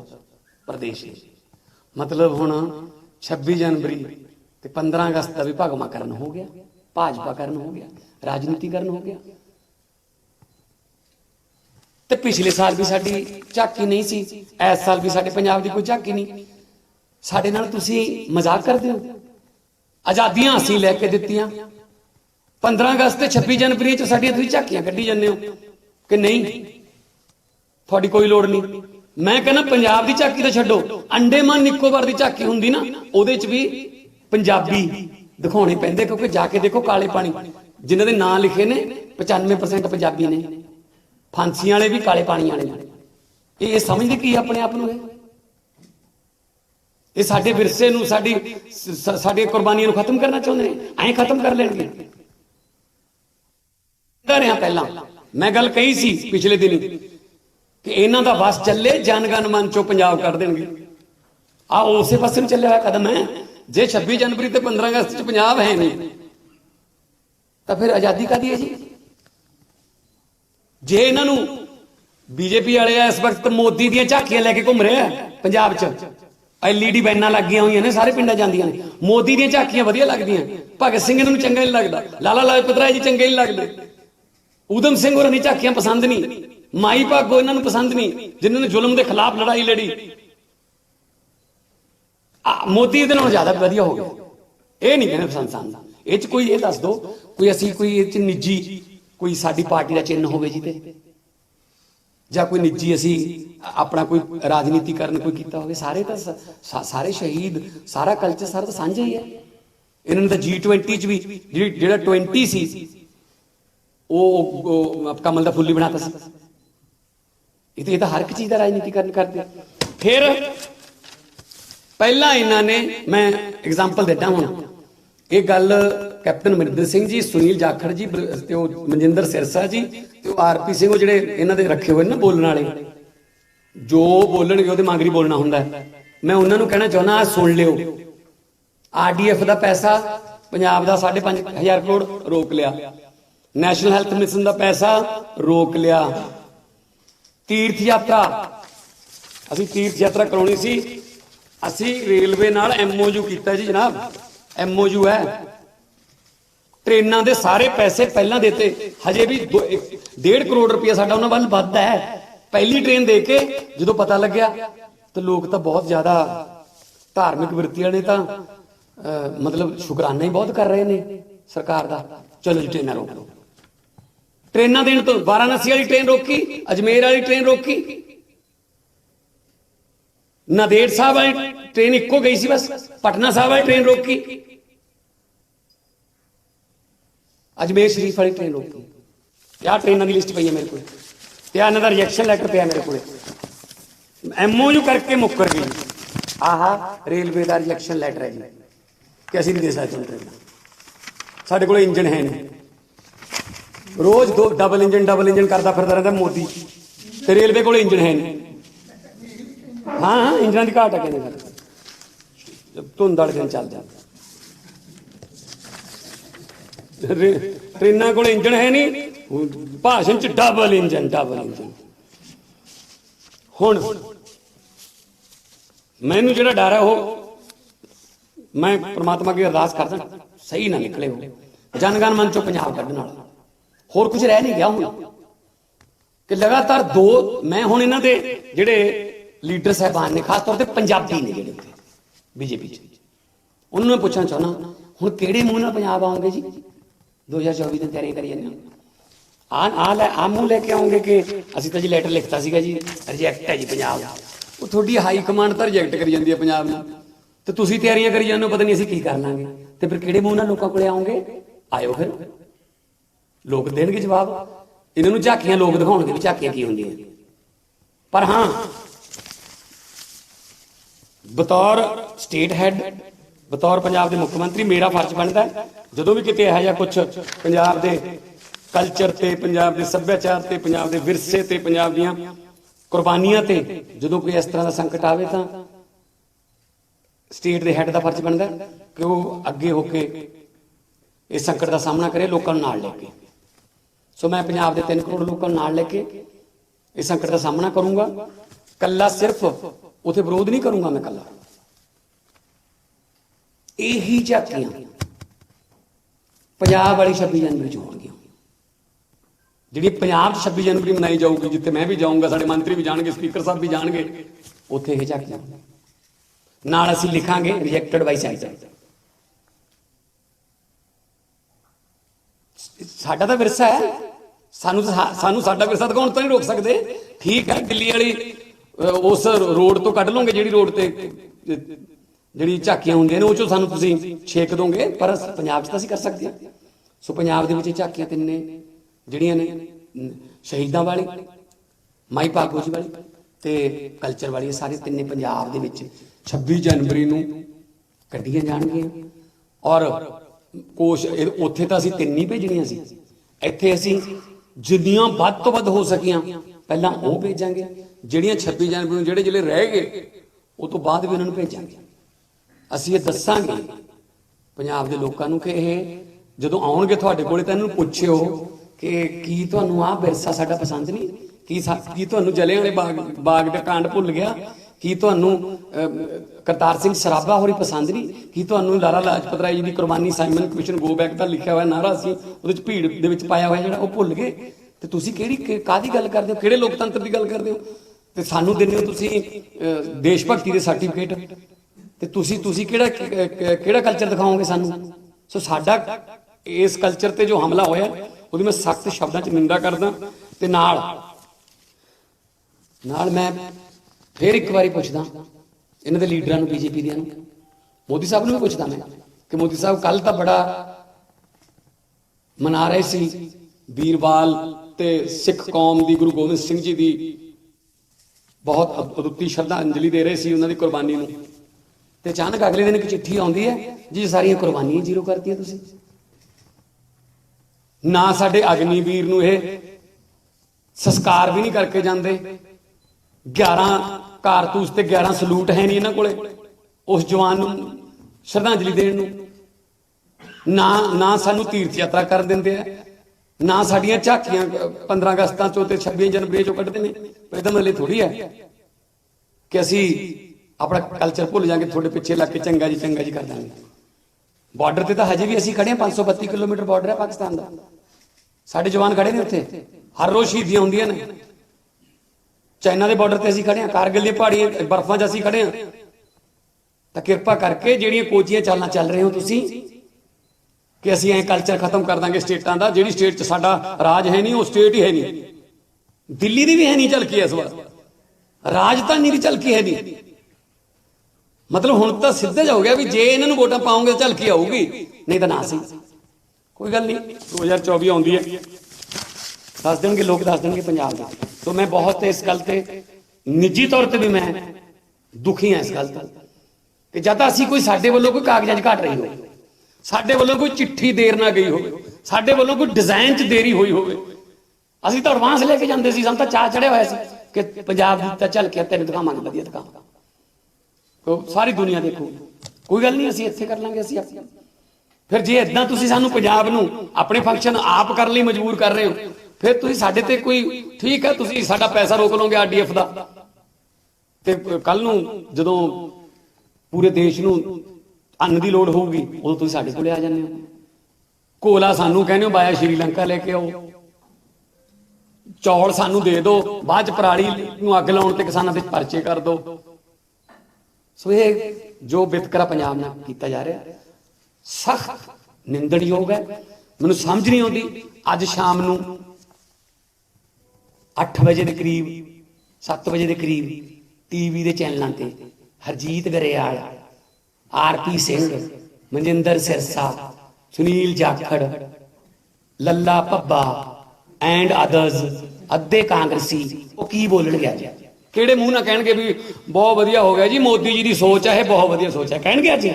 ਪ੍ਰਦੇਸ਼ ਨੇ। ਮਤਲਬ ਹੁਣ 26 ਜਨਵਰੀ ਤੇ 15 ਅਗਸਤ ਦਾ ਵੀ ਭਗਵਾਕਰਨ ਹੋ ਗਿਆ, ਭਾਜਪਾ ਕਰਨ ਹੋ ਗਿਆ, ਰਾਜਨੀਤੀ ਕਰਨ ਹੋ ਗਿਆ। ਤੇ ਪਿਛਲੇ ਸਾਲ ਵੀ ਸਾਡੀ ਝਾਕੀ ਨਹੀਂ ਸੀ ਇਸ ਸਾਲ ਵੀ ਸਾਡੇ ਪੰਜਾਬ ਦੀ ਕੋਈ ਝਾਕੀ ਨਹੀਂ। ਸਾਡੇ ਨਾਲ ਤੁਸੀਂ ਮਜ਼ਾਕ ਕਰਦੇ ਹੋ। ਆਜ਼ਾਦੀਆਂ ਅਸੀਂ ਲੈ ਕੇ ਦਿੱਤੀਆਂ। 15 ਅਗਸਤ ਤੇ 26 ਜਨਵਰੀ ਚ ਸਾਡੀਆਂ ਤੁਸੀਂ ਝਾਕੀਆਂ ਕੱਢੀ ਜਾਂਦੇ ਹੋ ਕਿ ਨਹੀਂ? ਤੁਹਾਡੀ ਕੋਈ ਲੋੜ ਨਹੀਂ। ਮੈਂ ਕਹਿੰਦਾ ਪੰਜਾਬ ਦੀ ਝਾਕੀ ਤਾਂ ਛੱਡੋ। ਅੰਡੇਮਾਨ ਨਿਕੋਬਾਰ ਦੀ ਝਾਕੀ ਹੁੰਦੀ ਨਾ, ਉਹਦੇ ਚ ਵੀ ਪੰਜਾਬੀ ਦਿਖਾਉਣੇ ਪੈਂਦੇ ਕਿਉਂਕਿ ਜਾ ਕੇ ਦੇਖੋ ਕਾਲੇ ਪਾਣੀ, ਜਿਨ੍ਹਾਂ ਦੇ ਨਾਂ ਲਿਖੇ ਨੇ 95% ਪੰਜਾਬੀ ਨੇ। ਫਾਂਸੀ ਵਾਲੇ ਵੀ ਕਾਲੇ ਪਾਣੀ ਵਾਲੇ। ਨੇ ਇਹ ਇਹ ਸਮਝਦੇ ਕੀ ਆਪਣੇ ਆਪ ਨੂੰ ਇਹ? ਸਾਡੇ ਵਿਰਸੇ ਨੂੰ, ਸਾਡੀ ਸਾਡੀਆਂ ਕੁਰਬਾਨੀਆਂ ਨੂੰ ਖਤਮ ਕਰਨਾ ਚਾਹੁੰਦੇ ਨੇ। ਐਂ ਖਤਮ ਕਰ ਲੈਣਗੇ। ਕਰ ਰਿਹਾ ਪਹਿਲਾਂ। ਮੈਂ ਗੱਲ ਕਹੀ ਸੀ ਪਿਛਲੇ ਦਿਨੀ ਕਿ ਇਹਨਾਂ ਦਾ ਵਸ ਚੱਲੇ ਜਨਗਨ ਮਨ ਚੋਂ ਪੰਜਾਬ ਕੱਢ ਦੇਣਗੇ। ਆ ਉਸੇ ਪਾਸੇ ਨੂੰ ਚੱਲਿਆ ਹੋਇਆ ਕਦਮ ਹੈ। ਜੇ 26 ਜਨਵਰੀ ਤੇ 15 ਅਗਸਤ ਚ ਪੰਜਾਬ ਹੈ ਨਹੀਂ, ਤਾਂ ਫਿਰ ਆਜ਼ਾਦੀ ਕਾਦੀ ਹੈ ਜੀ? ਜੇ ਇਹਨਾਂ ਨੂੰ ਬੀਜੇਪੀ ਵਾਲੇ ਇਸ ਵਕਤ ਮੋਦੀ ਦੀਆਂ ਝਾਕੀਆਂ ਲੈ ਕੇ ਘੁੰਮ ਰਹੇ ਆ ਪੰਜਾਬ 'ਚ ਐਲਈਡੀ ਬੈਨਾਂ ਲੱਗੀਆਂ ਹੋਈਆਂ ਨੇ, ਸਾਰੇ ਪਿੰਡਾਂ ਜਾਂਦੀਆਂ ਨੇ। ਮੋਦੀ ਦੀਆਂ ਝਾਕੀਆਂ ਵਧੀਆ ਲੱਗਦੀਆਂ। ਭਗਤ ਸਿੰਘ ਨੂੰ ਚੰਗਾ ਨਹੀਂ ਲੱਗਦਾ। ਲਾਲਾ ਲਾਜਪਤ ਰਾਏ ਜੀ ਚੰਗੇ ਨਹੀਂ ਲੱਗਦੇ। ਊਧਮ ਸਿੰਘ ਹੋਰਾਂ ਦੀਆਂ ਝਾਕੀਆਂ ਪਸੰਦ ਨਹੀਂ। ਮਾਈ ਭਾਗੋ ਇਹਨਾਂ ਨੂੰ ਪਸੰਦ ਨਹੀਂ, ਜਿਨ੍ਹਾਂ ਨੇ ਜ਼ੁਲਮ ਦੇ ਖਿਲਾਫ ਲੜਾਈ ਲੜੀ। ਆ, ਮੋਦੀ ਇਹਦੇ ਨਾਲੋਂ ਜ਼ਿਆਦਾ ਵਧੀਆ ਹੋ ਗਿਆ। ਇਹ ਨਹੀਂ ਕਹਿੰਦੇ ਪਸੰਦ ਸਾਨੂੰ। ਇਹ ਚ ਕੋਈ ਇਹ ਦੱਸ ਦੋ, ਕੋਈ ਅਸੀਂ ਕੋਈ ਇਹ ਚ ਨਿੱਜੀ ਕੋਈ ਸਾਡੀ ਪਾਰਟੀ ਦਾ ਚਿੰਨ੍ਹ ਹੋਵੇ ਜੀ ਤੇ। ਜਾਂ ਕੋਈ ਨਿੱਜੀ ਅਸੀਂ ਆਪਣਾ ਕੋਈ ਰਾਜਨੀਤੀਕਰਨ ਕੋਈ ਕੀਤਾ ਹੋਵੇ, ਸਾਰੇ ਤਾਂ ਸਾਰੇ ਸ਼ਹੀਦ, ਸਾਰਾ ਕਲਚਰ ਸਾਰਾ ਤਾਂ ਸਾਂਝਾ ਹੀ ਹੈ। ਇਹਨਾਂ ਨੇ ਤਾਂ G20 ਚ ਵੀ ਜਿਹੜੀ, ਜਿਹੜਾ 20 ਸੀ, ਉਹ ਕਮਲ ਦਾ ਫੁੱਲੀ ਬਣਾਤਾ ਸੀ। ਇਹ ਤਾਂ ਇਹ ਤਾਂ ਹਰ ਇੱਕ ਚੀਜ਼ ਦਾ ਰਾਜਨੀਤੀਕਰਨ ਕਰਦੇ ਫਿਰ ਪਹਿਲਾਂ ਇਹਨਾਂ ਨੇ, ਮੈਂ ਐਗਜ਼ਾਮਪਲ ਦਿੰਦਾ ਹੁਣ। ਇਹ ਗੱਲ ਕੈਪਟਨ ਅਮਰਿੰਦਰ ਸਿੰਘ ਜੀ, ਸੁਨੀਲ ਜਾਖੜ ਜੀ ਤੇ ਉਹ ਮਨਜਿੰਦਰ ਸਿਰਸਾ ਜੀ ਤੇ ਉਹ ਆਰਪੀ ਸਿੰਘ ਉਹ ਜਿਹੜੇ ਇਹਨਾਂ ਦੇ ਰੱਖੇ ਹੋਏ ਨੇ ਬੋਲਣ ਵਾਲੇ, ਜੋ ਬੋਲਣਗੇ ਉਹਦੇ ਮੰਗਰੀ ਬੋਲਣਾ ਹੁੰਦਾ। ਮੈਂ ਉਹਨਾਂ ਨੂੰ ਕਹਿਣਾ ਚਾਹੁੰਦਾ, ਆਹ ਸੁਣ ਲਿਓ। ਆਰਡੀਐਫ ਦਾ ਪੈਸਾ ਪੰਜਾਬ ਦਾ 5.5000 ਕਰੋੜ ਰੋਕ ਲਿਆ। ਨੈਸ਼ਨਲ ਹੈਲਥ ਮਿਸ਼ਨ ਦਾ ਪੈਸਾ ਰੋਕ ਲਿਆ। ਤੀਰਥ ਯਾਤਰਾ। ਅਸੀਂ ਤੀਰਥ ਯਾਤਰਾ ਕਰਾਉਣੀ ਸੀ। ਅਸੀਂ ਰੇਲਵੇ ਨਾਲ ਐਮਓਯੂ ਕੀਤਾ ਜੀ ਜਨਾਬ। ਐਮਓਯੂ ਹੈ। ਟ੍ਰੇਨਾਂ ਦੇ ਸਾਰੇ ਪੈਸੇ ਪਹਿਲਾਂ ਦਿੱਤੇ। ਹਜੇ ਵੀ 1.5 ਕਰੋੜ ਰੁਪਇਆ ਸਾਡਾ ਉਹਨਾਂ ਵੱਲ ਵੱਧਦਾ ਹੈ। ਪਹਿਲੀ ਟ੍ਰੇਨ ਦੇ ਕੇ ਜਦੋਂ ਪਤਾ ਲੱਗਿਆ, ਤੇ ਲੋਕ ਤਾਂ ਬਹੁਤ ਜ਼ਿਆਦਾ ਧਾਰਮਿਕ ਵਰਤੀਆਂ ਨੇ ਤਾਂ ਮਤਲਬ ਸ਼ੁਕਰਾਨਾ ਹੀ ਬਹੁਤ ਕਰ ਰਹੇ ਨੇ ਸਰਕਾਰ ਦਾ। ਚਲੋ ਜੀ, ਟ੍ਰੇਨਾਂ ਰੋਕ। ਲਓ ਟ੍ਰੇਨਾਂ ਦੇਣ ਤੋਂ ਵਾਰਾਣਸੀ ਵਾਲੀ ਟ੍ਰੇਨ ਰੋਕੀ, ਅਜਮੇਰ ਵਾਲੀ ਟ੍ਰੇਨ ਰੋਕੀ ਨਾਦੇੜ ਸਾਹਿਬ ਵਾਲੀ ਟ੍ਰੇਨ ਇੱਕੋ ਗਈ ਸੀ ਬਸ ਪਟਨਾ ਸਾਹਿਬ ਵਾਲੀ ਟ੍ਰੇਨ ਰੋਕੀ ਅਜਮੇਰ ਸ਼ਰੀਫ ਵਾਲੀ ਟ੍ਰੇਨ ਰੋਕੀ ਤੇ ਆਹ ਟ੍ਰੇਨਾਂ ਦੀ ਲਿਸਟ ਪਈ ਹੈ ਮੇਰੇ ਕੋਲ ਤੇ ਆਹ ਇਹਨਾਂ ਦਾ ਰਿਜੈਕਸ਼ਨ ਲੈਟਰ ਪਿਆ ਮੇਰੇ ਕੋਲੇ ਐਮਓਯੂ ਕਰਕੇ ਮੁੱਕਰ ਗਈ ਆਹਾ ਰੇਲਵੇ ਦਾ ਰਿਜੈਕਸ਼ਨ ਲੈਟਰ ਹੈ ਜੀ ਕਿ ਅਸੀਂ ਨਹੀਂ ਦੇ ਸਕਦੇ ਹੁਣ ਸਾਡੇ ਕੋਲ ਇੰਜਨ ਹੈ ਨਹੀਂ ਰੋਜ਼ ਦੋ ਡਬਲ ਇੰਜਨ ਡਬਲ ਇੰਜਨ ਕਰਦਾ ਫਿਰਦਾ ਰਹਿੰਦਾ ਮੋਦੀ ਤੇ ਰੇਲਵੇ ਕੋਲ ਇੰਜਨ ਹੈ ਨਹੀਂ ਹਾਂ ਹਾਂ ਇੰਜਨਾਂ ਦੀ ਘਾਟ ਹੈ ਕਹਿੰਦੇ ਫਿਰ ਧੁੰਦ ਵਾਲੇ ਦਿਨ ਚੱਲ ਜਾਂਦਾ ਟ੍ਰੇਨਾਂ ਕੋਲ ਇੰਜਨ ਹੈ ਨਹੀਂ ਭਾਸ਼ਣ ਚ ਡਬਲ ਇੰਜਨ ਡਬਲ ਇੰਜਨ ਹੁਣ ਮੈਨੂੰ ਜਿਹੜਾ ਡਰ ਹੈ ਉਹ, ਮੈਂ ਪ੍ਰਮਾਤਮਾ ਅੱਗੇ ਅਰਦਾਸ ਕਰਦਾ ਸਹੀ ਨਾ ਨਿਕਲੇ ਉਹ। ਜਨਗਣ ਮਨ ਚੋਂ ਪੰਜਾਬ ਕੱਢਣ ਵਾਲਾ। ਹੋਰ ਕੁਝ ਰਹਿ ਨਹੀਂ ਗਿਆ ਹੁਣ। ਕਿ ਲਗਾਤਾਰ ਦੋ, ਮੈਂ ਹੁਣ ਇਹਨਾਂ ਦੇ ਜਿਹੜੇ ਲੀਡਰ ਸਾਹਿਬਾਨ ਨੇ, ਖਾਸ ਤੌਰ ਤੇ ਪੰਜਾਬੀ ਨੇ ਜਿਹੜੇ ਉੱਥੇ, ਬੀਜੇਪੀ ਚ। ਉਹਨਾਂ ਨੂੰ ਪੁੱਛਣਾ ਚਾਹੁੰਦਾ, ਹੁਣ ਕਿਹੜੇ ਮੂੰਹ ਨਾਲ ਪੰਜਾਬ ਆਉਂਗੇ ਜੀ? 2024 ਦੀ ਤਿਆਰੀ ਕਰੀ ਜਾਂਦੇ ਆ ਆ ਲੈ ਆ ਮੂੰਹ ਲੈ ਕੇ ਆਉਂਗੇ ਕਿ ਅਸੀਂ ਤਾਂ ਜੀ ਲੈਟਰ ਲਿਖਤਾ ਸੀਗਾ ਜੀ ਰਿਜੈਕਟ ਹੈ ਜੀ ਪੰਜਾਬ ਉਹ ਤੁਹਾਡੀ ਹਾਈ ਕਮਾਂਡ ਤਾਂ ਰਿਜੈਕਟ ਕਰੀ ਜਾਂਦੀ ਹੈ ਪੰਜਾਬ ਨੂੰ ਤੇ ਤੁਸੀਂ ਤਿਆਰੀਆਂ ਕਰੀ ਜਾਂਦੇ ਹੋ, ਪਤਾ ਨਹੀਂ ਅਸੀਂ ਕੀ ਕਰ ਲਾਂਗੇ। ਤੇ ਫਿਰ ਕਿਹੜੇ ਮੂੰਹ ਨਾਲ ਲੋਕਾਂ ਕੋਲੇ ਆਉਂਗੇ? ਆਇਓ ਫਿਰ। ਲੋਕ ਦੇਣਗੇ ਜਵਾਬ। ਇਹਨਾਂ ਨੂੰ ਝਾਕੀਆਂ ਲੋਕ ਦਿਖਾਉਣਗੇ ਵੀ ਝਾਕੀਆਂ ਕੀ ਹੁੰਦੀਆਂ। ਪਰ ਹਾਂ ਬਤੌਰ ਸਟੇਟ ਹੈੱਡ ਬਤੌਰ ਪੰਜਾਬ ਦੇ ਮੁੱਖ ਮੰਤਰੀ, ਮੇਰਾ ਫਰਜ਼ ਬਣਦਾ ਜਦੋਂ ਵੀ ਕਿਤੇ ਇਹੋ ਜਿਹਾ ਕੁਝ ਪੰਜਾਬ ਦੇ ਕਲਚਰ ਤੇ, ਪੰਜਾਬ ਦੇ ਸੱਭਿਆਚਾਰ ਤੇ, ਪੰਜਾਬ ਦੇ ਵਿਰਸੇ ਤੇ, ਪੰਜਾਬ ਦੀਆਂ ਕੁਰਬਾਨੀਆਂ ਤੇ ਜਦੋਂ ਕੋਈ ਇਸ ਤਰ੍ਹਾਂ ਦਾ ਸੰਕਟ ਆਵੇ ਤਾਂ ਸਟੇਟ ਦੇ ਹੈੱਡ ਦਾ ਫਰਜ਼ ਬਣਦਾ ਕਿ ਉਹ ਅੱਗੇ ਹੋ ਕੇ ਇਸ ਸੰਕਟ ਦਾ ਸਾਹਮਣਾ ਕਰੇ, ਲੋਕਾਂ ਨੂੰ ਨਾਲ ਲੈ ਕੇ। ਸੋ ਮੈਂ ਪੰਜਾਬ ਦੇ 3 ਕਰੋੜ ਲੋਕਾਂ ਨੂੰ ਨਾਲ ਲੈ ਕੇ ਇਸ ਸੰਕਟ ਦਾ ਸਾਹਮਣਾ ਕਰੂੰਗਾ। ਕੱਲਾ ਸਿਰਫ ਉਥੇ ਵਿਰੋਧ ਨਹੀਂ ਕਰੂੰਗਾ ਮੈਂ ਕੱਲਾ ਇਹੀ ਝਾਕੀਆਂ ਪੰਜਾਬ ਵਾਲੀ 26 ਜਨਵਰੀ ਚ ਹੋਣਗੀਆਂ। ਜਿਹੜੀ ਪੰਜਾਬ 'ਚ 26 ਜਨਵਰੀ ਮਨਾਈ ਜਾਊਗੀ, ਜਿੱਥੇ ਮੈਂ ਵੀ ਜਾਊਂਗਾ, ਸਾਡੇ ਮੰਤਰੀ ਵੀ ਜਾਣਗੇ, ਸਪੀਕਰ ਸਾਹਿਬ ਵੀ ਜਾਣਗੇ, ਉੱਥੇ ਇਹ ਝਾਕੀਆਂ ਨਾਲ ਅਸੀਂ ਲਿਖਾਂਗੇ ਰਿਜੈਕਟਡ ਬਾਈ ਸੈਂਟਰ ਸਾਡਾ ਤਾਂ ਵਿਰਸਾ ਹੈ। ਸਾਨੂੰ ਤਾਂ ਸਾਨੂੰ ਸਾਡਾ ਵਿਰਸਾ ਦਿਖਾਉਣ ਤੋਂ ਨਹੀਂ ਰੋਕ ਸਕਦੇ। ਠੀਕ ਹੈ, ਦਿੱਲੀ ਵਾਲੀ ਉਸ ਰੋਡ ਤੋਂ ਕੱਢ ਲਓਗੇ ਜਿਹੜੀ ਰੋਡ ਤੇ ਜਿਹੜੀ ਝਾਕੀਆਂ ਹੁੰਦੀਆਂ ਨੇ, ਉਹ ਚੋਂ ਸਾਨੂੰ ਤੁਸੀਂ ਛੇਕ ਦੋਗੇ, ਪਰ ਪੰਜਾਬ 'ਚ ਤਾਂ ਅਸੀਂ ਕਰ ਸਕਦੇ ਹਾਂ। ਸੋ ਪੰਜਾਬ ਦੇ ਵਿੱਚ ਇਹ ਝਾਕੀਆਂ ਤਿੰਨੇ ਜਿਹੜੀਆਂ ਨੇ ਸ਼ਹੀਦਾਂ ਵਾਲੀ, ਮਾਈ ਭਾਗੋ ਜੀ ਵਾਲੀ ਤੇ ਕਲਚਰ ਵਾਲੀ ਸਾਰੇ ਤਿੰਨੇ ਪੰਜਾਬ ਦੇ ਵਿੱਚ। 26 ਜਨਵਰੀ ਨੂੰ ਕੱਢੀਆਂ ਜਾਣਗੀਆਂ। ਔਰ ਕੋਸ਼ ਉੱਥੇ ਤਾਂ ਅਸੀਂ ਤਿੰਨ ਹੀ ਭੇਜਣੀਆਂ ਸੀ। ਇੱਥੇ ਅਸੀਂ ਜਿੰਨੀਆਂ ਵੱਧ ਤੋਂ ਵੱਧ ਹੋ ਸਕੀਆਂ, ਪਹਿਲਾਂ ਉਹ ਭੇਜਾਂਗੇ। ਜਿਹੜੀਆਂ 26 ਜਨਵਰੀ ਨੂੰ ਜਿਹੜੇ ਜਿਹੜੇ ਰਹਿ ਗਏ ਉਹ ਤੋਂ ਬਾਅਦ ਵੀ ਉਹਨਾਂ ਨੂੰ ਭੇਜਾਂਗੇ। ਅਸੀਂ ਇਹ ਦੱਸਾਂਗੇ ਪੰਜਾਬ ਦੇ ਲੋਕਾਂ ਨੂੰ ਕਿ ਇਹ ਜਦੋਂ ਆਉਣਗੇ ਤੁਹਾਡੇ ਕੋਲੇ ਤਾਂ ਇਹਨਾਂ ਨੂੰ ਪੁੱਛਿਓ ਕਿ ਕੀ ਤੁਹਾਨੂੰ ਆਹ ਵਿਰਸਾ ਸਾਡਾ ਪਸੰਦ ਨਹੀਂ? ਕੀ ਸਾ- ਕੀ ਤੁਹਾਨੂੰ ਜਲਿਆਂ ਵਾਲੇ ਬਾਗ ਬਾਗ ਦਾ ਕਾਂਡ ਭੁੱਲ ਗਿਆ? ਕੀ ਤੁਹਾਨੂੰ ਅਮ, ਕਰਤਾਰ ਸਿੰਘ ਸਰਾਭਾ ਹੋਰੀ ਪਸੰਦ ਨਹੀਂ? ਕੀ ਤੁਹਾਨੂੰ ਲਾਲਾ ਲਾਜਪਤ ਰਾਏ ਜੀ ਦੀ ਕੁਰਬਾਨੀ ਸਾਈਮਨ ਕਮਿਸ਼ਨ ਗੋ ਬੈਕ ਦਾ ਲਿਖਿਆ ਹੋਇਆ ਨਾਰਾ ਸੀ ਉਹਦੇ ਵਿੱਚ ਭੀੜ ਦੇ ਵਿੱਚ ਪਾਇਆ ਹੋਇਆ ਜਿਹੜਾ ਉਹ ਭੁੱਲ ਗਏ? ਤੇ ਤੁਸੀਂ ਕਿਹੜੀ ਕਿ- ਕਾਹਦੀ ਗੱਲ ਕਰਦੇ ਹੋ? ਕਿਹੜੇ ਲੋਕਤੰਤਰ ਦੀ ਗੱਲ ਕਰਦੇ ਹੋ? ਤੇ ਸਾਨੂੰ ਦਿੰਦੇ ਹੋ ਤੁਸੀਂ ਦੇਸ਼ ਭਗਤੀ ਦੇ ਸਰਟੀਫਿਕੇਟ ਤੇ ਤੁਸੀਂ ਤੁਸੀਂ ਕਿਹੜਾ ਕਿਹੜਾ ਕਲਚਰ ਦਿਖਾਓਗੇ ਸਾਨੂੰ? ਸੋ ਸਾਡਾ ਇਸ ਕਲਚਰ ਤੇ ਜੋ ਹਮਲਾ ਹੋਇਆ, ਉਹਦੀ ਮੈਂ ਸਖਤ ਸ਼ਬਦਾਂ 'ਚ ਨਿੰਦਾ ਕਰਦਾ। ਤੇ ਨਾਲ ਨਾਲ ਮੈਂ ਫੇਰ ਇੱਕ ਵਾਰੀ ਪੁੱਛਦਾ ਇਹਨਾਂ ਦੇ ਲੀਡਰਾਂ ਨੂੰ, ਬੀਜੇਪੀ ਦੀਆਂ ਨੂੰ। ਮੋਦੀ ਸਾਹਿਬ ਨੂੰ ਵੀ ਪੁੱਛਦਾ ਮੈਂ ਕਿ ਮੋਦੀ ਸਾਹਿਬ ਕੱਲ ਤਾਂ ਬੜਾ ਮਨਾ ਰਹੇ ਸੀ ਵੀਰਵਾਲ ਤੇ ਸਿੱਖ ਕੌਮ ਦੀ, ਗੁਰੂ ਗੋਬਿੰਦ ਸਿੰਘ ਜੀ ਦੀ ਬਹੁਤ ਅਦ- ਅਦੁੱਤੀ ਸ਼ਰਧਾਂਜਲੀ ਦੇ ਰਹੇ ਸੀ ਉਹਨਾਂ ਦੀ ਕੁਰਬਾਨੀ ਨੂੰ। ਤੇ ਅਚਾਨਕ ਅਗਲੇ ਦਿਨ ਇੱਕ ਚਿੱਠੀ ਆਉਂਦੀ ਹੈ ਜੀ ਸਾਰੀਆਂ ਕੁਰਬਾਨੀਆਂ ਜ਼ੀਰੋ ਕਰਤੀਆਂ ਤੁਸੀਂ। ਨਾ ਸਾਡੇ ਅਗਨੀਵੀਰ ਨੂੰ ਇਹ ਸੰਸਕਾਰ ਵੀ ਨਹੀਂ ਕਰਕੇ ਜਾਂਦੇ। 11 ਕਾਰਤੂਸ ਤੇ 11 ਸਲੂਟ ਹੈ ਨਹੀਂ ਇਹਨਾਂ ਕੋਲੇ ਉਸ ਜਵਾਨ ਨੂੰ ਸ਼ਰਧਾਂਜਲੀ ਦੇਣ ਨੂੰ। ਨਾ ਨਾ ਸਾਨੂੰ ਤੀਰਥ ਯਾਤਰਾ ਕਰਨ ਦਿੰਦੇ ਆ। ਨਾ ਸਾਡੀਆਂ ਝਾਕੀਆਂ ਅ, 15 ਅਗਸਤਾਂ ਚੋਂ ਤੇ 26 ਜਨਵਰੀ ਚੋਂ ਕੱਢਦੇ ਨੇ। ਇਹਦਾ ਮਤਲਬ ਥੋੜੀ ਹੈ ਕਿ ਅਸੀਂ ਆਪਣਾ ਕਲਚਰ ਭੁੱਲ ਜਾਾਂਗੇ ਤੁਹਾਡੇ ਪਿੱਛੇ ਲੱਗ ਕੇ ਚੰਗਾ ਜੀ ਚੰਗਾ ਜੀ ਕਰ ਦਾਂਗੇ। ਬਾਰਡਰ ਤੇ ਤਾਂ ਹਜੇ ਵੀ ਅਸੀਂ ਖੜੇ ਹਾਂ 532 ਕਿਲੋਮੀਟਰ ਬਾਰਡਰ ਹੈ ਪਾਕਿਸਤਾਨ ਦਾ। ਸਾਡੇ ਜਵਾਨ ਖੜੇ ਨੇ ਉੱਥੇ। ਹਰ ਰੋਜ਼ ਸ਼ਹੀਦੀਆਂ ਹੁੰਦੀਆਂ ਨੇ। ਚਾਈਨਾ ਦੇ ਬਾਰਡਰ ਤੇ ਅਸੀਂ ਖੜੇ ਹਾਂ, ਕਾਰਗਿਲ ਦੀਆਂ ਪਹਾੜੀਆਂ, ਬਰਫ਼ਾਂ 'ਚ ਅਸੀਂ ਖੜੇ ਹਾਂ। ਤਾਂ ਕਿਰਪਾ ਕਰਕੇ ਜਿਹੜੀਆਂ ਕੋਚੀਆਂ ਚਾਲਾਂ ਚੱਲ ਰਹੇ ਹੋ ਤੁਸੀਂ, ਕਿ ਅਸੀਂ ਐ ਕਲਚਰ ਖਤਮ ਕਰ ਦਾਂਗੇ ਸਟੇਟਾਂ ਦਾ। ਜਿਹੜੀ ਸਟੇਟ 'ਚ ਸਾਡਾ ਰਾਜ ਹੈ ਨਹੀਂ, ਉਹ ਸਟੇਟ ਹੀ ਹੈ ਨਹੀਂ। ਦਿੱਲੀ ਦੀ ਵੀ ਹੈ ਨਹੀਂ ਝਲਕੀ ਇਸ ਵਾਰ। ਰਾਜਧਾਨੀ ਦੀ ਝਲਕੀ ਹੈ ਨਹੀਂ। ਮਤਲਬ ਹੁਣ ਤਾਂ ਸਿੱਧੇ ਹੋ ਗਿਆ ਵੀ ਜੇ ਇਹਨਾਂ ਨੂੰ ਵੋਟਾਂ ਪਾਉਂਗੇ ਤਾਂ ਝਲਕੀ ਆਊਗੀ ਨਹੀਂ ਤਾਂ ਨਾ ਸੀ। ਕੋਈ ਗੱਲ ਨਹੀਂ। 2024 ਆਉਂਦੀ ਹੈ। ਦੱਸ ਦੇਣਗੇ ਲੋਕ ਦੱਸ ਦੇਣਗੇ ਪੰਜਾਬ ਦਾ। ਸੋ ਮੈਂ ਬਹੁਤ ਇਸ ਗੱਲ ਤੇ ਨਿੱਜੀ ਤੌਰ ਤੇ ਵੀ ਮੈਂ ਦੁਖੀ ਹਾਂ ਇਸ ਗੱਲ ਤੋਂ। ਕਿ ਜਦ ਅਸੀਂ ਕੋਈ ਸਾਡੇ ਵੱਲੋਂ ਕੋਈ ਕਾਗਜ਼ਾਂ 'ਚ ਘਟ ਰਹੀ ਹੋਵੇ ਸਾਡੇ ਵੱਲੋਂ ਕੋਈ ਚਿੱਠੀ ਦੇਰ ਨਾ ਗਈ ਹੋਵੇ ਸਾਡੇ ਵੱਲੋਂ ਕੋਈ ਡਿਜ਼ਾਈਨ 'ਚ ਦੇਰੀ ਹੋਈ ਹੋਵੇ ਅਸੀਂ ਤਾਂ ਐਡਵਾਂਸ ਲੈ ਕੇ ਜਾਂਦੇ ਸੀ, ਸਾਨੂੰ ਤਾਂ ਚਾਹ ਚੜਿਆ ਹੋਇਆ ਸੀ ਕਿ ਪੰਜਾਬ ਦੀ ਤਾਂ ਚੱਲ ਕੇ ਤੈਨੂੰ ਦਿਖਾਵਾਂਗੇ, ਵਧੀਆ ਦਿਖਾਵਾਂਗੇ। ਕੋ ਸਾਰੀ ਦੁਨੀਆ ਦੇਖੋ। ਕੋਈ ਗੱਲ ਨਹੀਂ, ਅਸੀਂ ਇੱਥੇ ਕਰ ਲਾਂਗੇ, ਅਸੀਂ ਆਪੇ। ਫਿਰ ਜੇ ਇਦਾਂ ਤੁਸੀਂ ਸਾਨੂੰ ਪੰਜਾਬ ਨੂੰ ਆਪਣੇ ਫੰਕਸ਼ਨ ਆਪ ਕਰਨ ਲਈ ਮਜਬੂਰ ਕਰ ਰਹੇ ਹੋ, ਫਿਰ ਤੁਸੀਂ ਸਾਡੇ ਤੇ ਕੋਈ ਠੀਕ ਹੈ ਤੁਸੀਂ ਸਾਡਾ ਪੈਸਾ ਰੋਕ ਲਓਗੇ ਆਰਡੀਐਫ ਦਾ। ਤੇ ਕੱਲ ਨੂੰ ਜਦੋਂ ਪੂਰੇ ਦੇਸ਼ ਨੂੰ ਅੰਨ ਦੀ ਲੋੜ ਹੋਊਗੀ, ਉਦੋਂ ਤੁਸੀਂ ਸਾਡੇ ਕੋਲੇ ਆ ਜਾਂਦੇ ਹੋ। ਕੋਲਾ ਸਾਨੂੰ ਕਹਿੰਦੇ ਹੋ, ਬਾਇਆ ਸ਼੍ਰੀਲੰਕਾ ਲੈ ਕੇ ਆਓ। ਚੌਲ ਸਾਨੂੰ ਦੇ ਦਿਓ, ਬਾਅਦ ਚ ਪਰਾਲੀ ਨੂੰ ਅੱਗ ਲਾਉਣ ਤੇ ਕਿਸਾਨਾਂ ਦੇ ਪਰਚੇ ਕਰ ਦਿਓ। ਸੋ ਇਹ ਜੋ ਵਿਤਕਰਾ ਪੰਜਾਬ ਨਾਲ ਕੀਤਾ ਜਾ ਰਿਹਾ, ਸਖਤ ਨਿੰਦਣਯੋਗ ਹੈ। ਮੈਨੂੰ ਸਮਝ ਨਹੀਂ ਆਉਂਦੀ, ਅੱਜ ਸ਼ਾਮ ਨੂੰ 8 ਵਜੇ ਦੇ ਕਰੀਬ 7 ਵਜੇ ਦੇ ਕਰੀਬ ਟੀਵੀ ਦੇ ਚੈਨਲਾਂ ਤੇ ਹਰਜੀਤ ਗਰੇਵਾਲ ਆਰਪੀ ਸਿੰਘ, ਮਨਜਿੰਦਰ ਸਿਰਸਾ, ਸੁਨੀਲ ਜਾਖੜ, ਲੱਲਾ ਪੱਬਾ ਐਂਡ ਅਦਰਸ ਅੱਧੇ ਕਾਂਗਰਸੀ ਉਹ ਕੀ ਬੋਲਣ ਗਿਆ ਜੀ ਕਿਹੜੇ ਮੂੰਹ ਨਾਲ ਕਹਿਣਗੇ ਵੀ ਬਹੁਤ ਵਧੀਆ ਹੋ ਗਿਆ ਜੀ ਮੋਦੀ ਜੀ ਦੀ ਸੋਚ ਹੈ ਇਹ ਬਹੁਤ ਵਧੀਆ ਸੋਚ ਹੈ ਕਹਿਣਗੇ ਅੱਜ?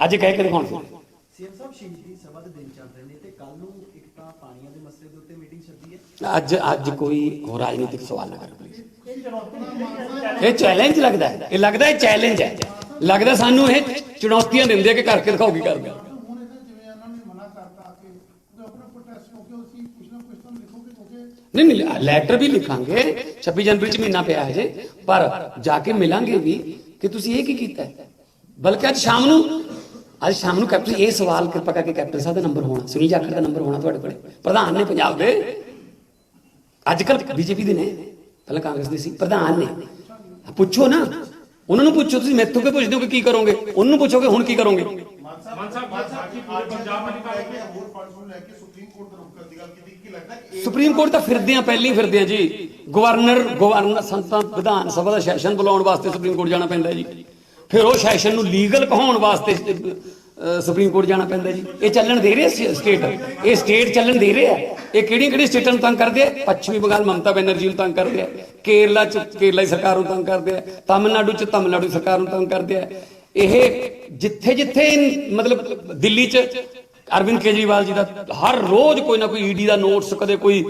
ਅੱਜ ਕਹਿ ਕੇ ਦਿਖਾਉਣ ਸੀਐਮ ਸਾਹਿਬ ਸ਼ਹੀਦੀ ਸਭਾ ਦੇ ਦਿਨ ਚੱਲ ਰਹੇ ਨੇ ਤੇ ਕੱਲ ਨੂੰ ਇੱਕ ਤਾਂ ਪਾਣੀਆਂ ਦੇ ਮਸਲੇ ਦੇ ਉੱਤੇ ਮੀਟਿੰਗ ਛੱਡੀ ਹੈ। ਅੱਜ ਅੱਜ ਕੋਈ ਹੋਰ ਰਾਜਨੀਤਿਕ ਸਵਾਲ ਨਾ ਕਰੋ ਪਲੀਜ਼ ਇਹ ਚੈਲੰਜ ਲੱਗਦਾ ਹੈ। ਇਹ ਲੱਗਦਾ ਹੈ ਚੈਲੰਜ ਹੈ। ਲੱਗਦਾ ਸਾਨੂੰ ਇਹ ਚੁਣੌਤੀਆਂ ਦਿੰਦੇ ਆ ਕਿ ਕਰਕੇ ਦਿਖਾਓ ਕੀ ਕਰਦੇ ਆ ਹੁਣ ਇਹਨਾਂ ਜਿਵੇਂ ਇਹਨਾਂ ਨੇ ਮਨਾ ਕਰਤਾ ਕਿ ਉਹ ਆਪਣਾ ਪ੍ਰੋਟੈਸਟ ਹੋ ਕੇ ਅਸੀਂ ਕੁਛ ਨਾ ਕੁਛ ਤਾਂ ਲਿਖੋ ਨਹੀਂ ਨਹੀਂ ਲੈਟਰ ਵੀ ਲਿਖਾਂਗੇ। 26 ਜਨਵਰੀ ਚ ਮਹੀਨਾ ਪਿਆ ਹੈ ਜੇ ਪਰ ਜਾ ਕੇ ਮਿਲਾਂਗੇ ਵੀ ਕਿ ਤੁਸੀਂ ਇਹ ਕੀ ਕੀਤਾ ਬਲਕਿ ਅੱਜ ਸ਼ਾਮ ਨੂੰ, ਅੱਜ ਸ਼ਾਮ ਨੂੰ ਕੈਪਟਨ ਇਹ ਸਵਾਲ ਕਿਰਪਾ ਕਰਕੇ ਕੈਪਟਨ ਸਾਹਿਬ ਦਾ ਨੰਬਰ ਹੋਣਾ, ਸੁਨੀਲ ਜਾਖੜ ਦਾ ਨੰਬਰ ਹੋਣਾ ਤੁਹਾਡੇ ਕੋਲੇ। ਪ੍ਰਧਾਨ ਨੇ ਪੰਜਾਬ ਦੇ ਅੱਜ ਕੱਲ ਬੀਜੇਪੀ ਦੇ ਨੇ, ਪਹਿਲਾਂ ਕਾਂਗਰਸ ਦੇ ਸੀ, ਪ੍ਰਧਾਨ ਨੇ। ਪੁੱਛੋ ਨਾ, ਉਹਨਾਂ ਨੂੰ ਪੁੱਛੋ, ਤੁਸੀਂ ਮੈਥੋਂ ਕਿ ਪੁੱਛਦੇ ਹੋ ਕਿ ਕੀ ਕਰੋਗੇ? ਉਹਨੂੰ ਪੁੱਛੋਗੇ, ਹੁਣ ਕੀ ਕਰੋਗੇ? ਮਾਨ ਸਾਹਿਬ ਬਾਤ ਸਾਡੀ ਪੰਜਾਬ में ਸੁਪਰੀਮ ਕੋਰਟ ਤਾਂ ਫਿਰਦੇ ਆ, ਪਹਿਲਾਂ ਹੀ ਫਿਰਦੇ ਆ ਜੀ। ਗਵਰਨਰ ਗਵਰਨਰ, ਸੰਤਾਂ, ਵਿਧਾਨ ਸਭਾ ਦਾ ਸੈਸ਼ਨ ਬੁਲਾਉਣ ਵਾਸਤੇ ਸੁਪਰੀਮ ਕੋਰਟ ਜਾਣਾ ਪੈਂਦਾ ਜੀ। ਫਿਰ ਉਹ ਸੈਸ਼ਨ ਨੂੰ ਲੀਗਲ ਕਹਾਉਣ ਵਾਸਤੇ ਸੁਪਰੀਮ ਕੋਰਟ ਜਾਣਾ ਪੈਂਦਾ ਜੀ। ਇਹ ਚੱਲਣ ਦੇ ਰਿਹਾ ਸਟੇਟ। ਇਹ ਸਟੇਟ ਚੱਲਣ ਦੇ ਰਿਹਾ ਇਹ ਕਿਹੜੀਆਂ ਕਿਹੜੀਆਂ ਸਟੇਟਾਂ ਨੂੰ ਤੰਗ ਕਰਦੇ ਆ? ਪੱਛਮੀ ਬੰਗਾਲ ਮਮਤਾ ਬੈਨਰਜੀ ਨੂੰ ਤੰਗ ਕਰਦੇ ਆ। ਕੇਰਲਾ ਚ ਕੇਰਲਾ ਦੀ ਸਰਕਾਰ ਨੂੰ ਤੰਗ ਕਰਦੇ ਆ। ਤਾਮਿਲਨਾਡੂ ਚ ਤਾਮਿਲਨਾਡੂ ਸਰਕਾਰ ਨੂੰ ਤੰਗ ਕਰਦੇ ਆ। ਇਹ ਜਿੱਥੇ ਜਿੱਥੇ ਮਤਲਬ ਦਿੱਲੀ ਚ ਅਰਵਿੰਦ ਕੇਜਰੀਵਾਲ ਜੀ ਦਾ ਹਰ ਰੋਜ਼ ਕੋਈ ਨਾ ਕੋਈ ਈਡੀ ਦਾ ਨੋਟਸ ਕਦੇ ਕੋਈ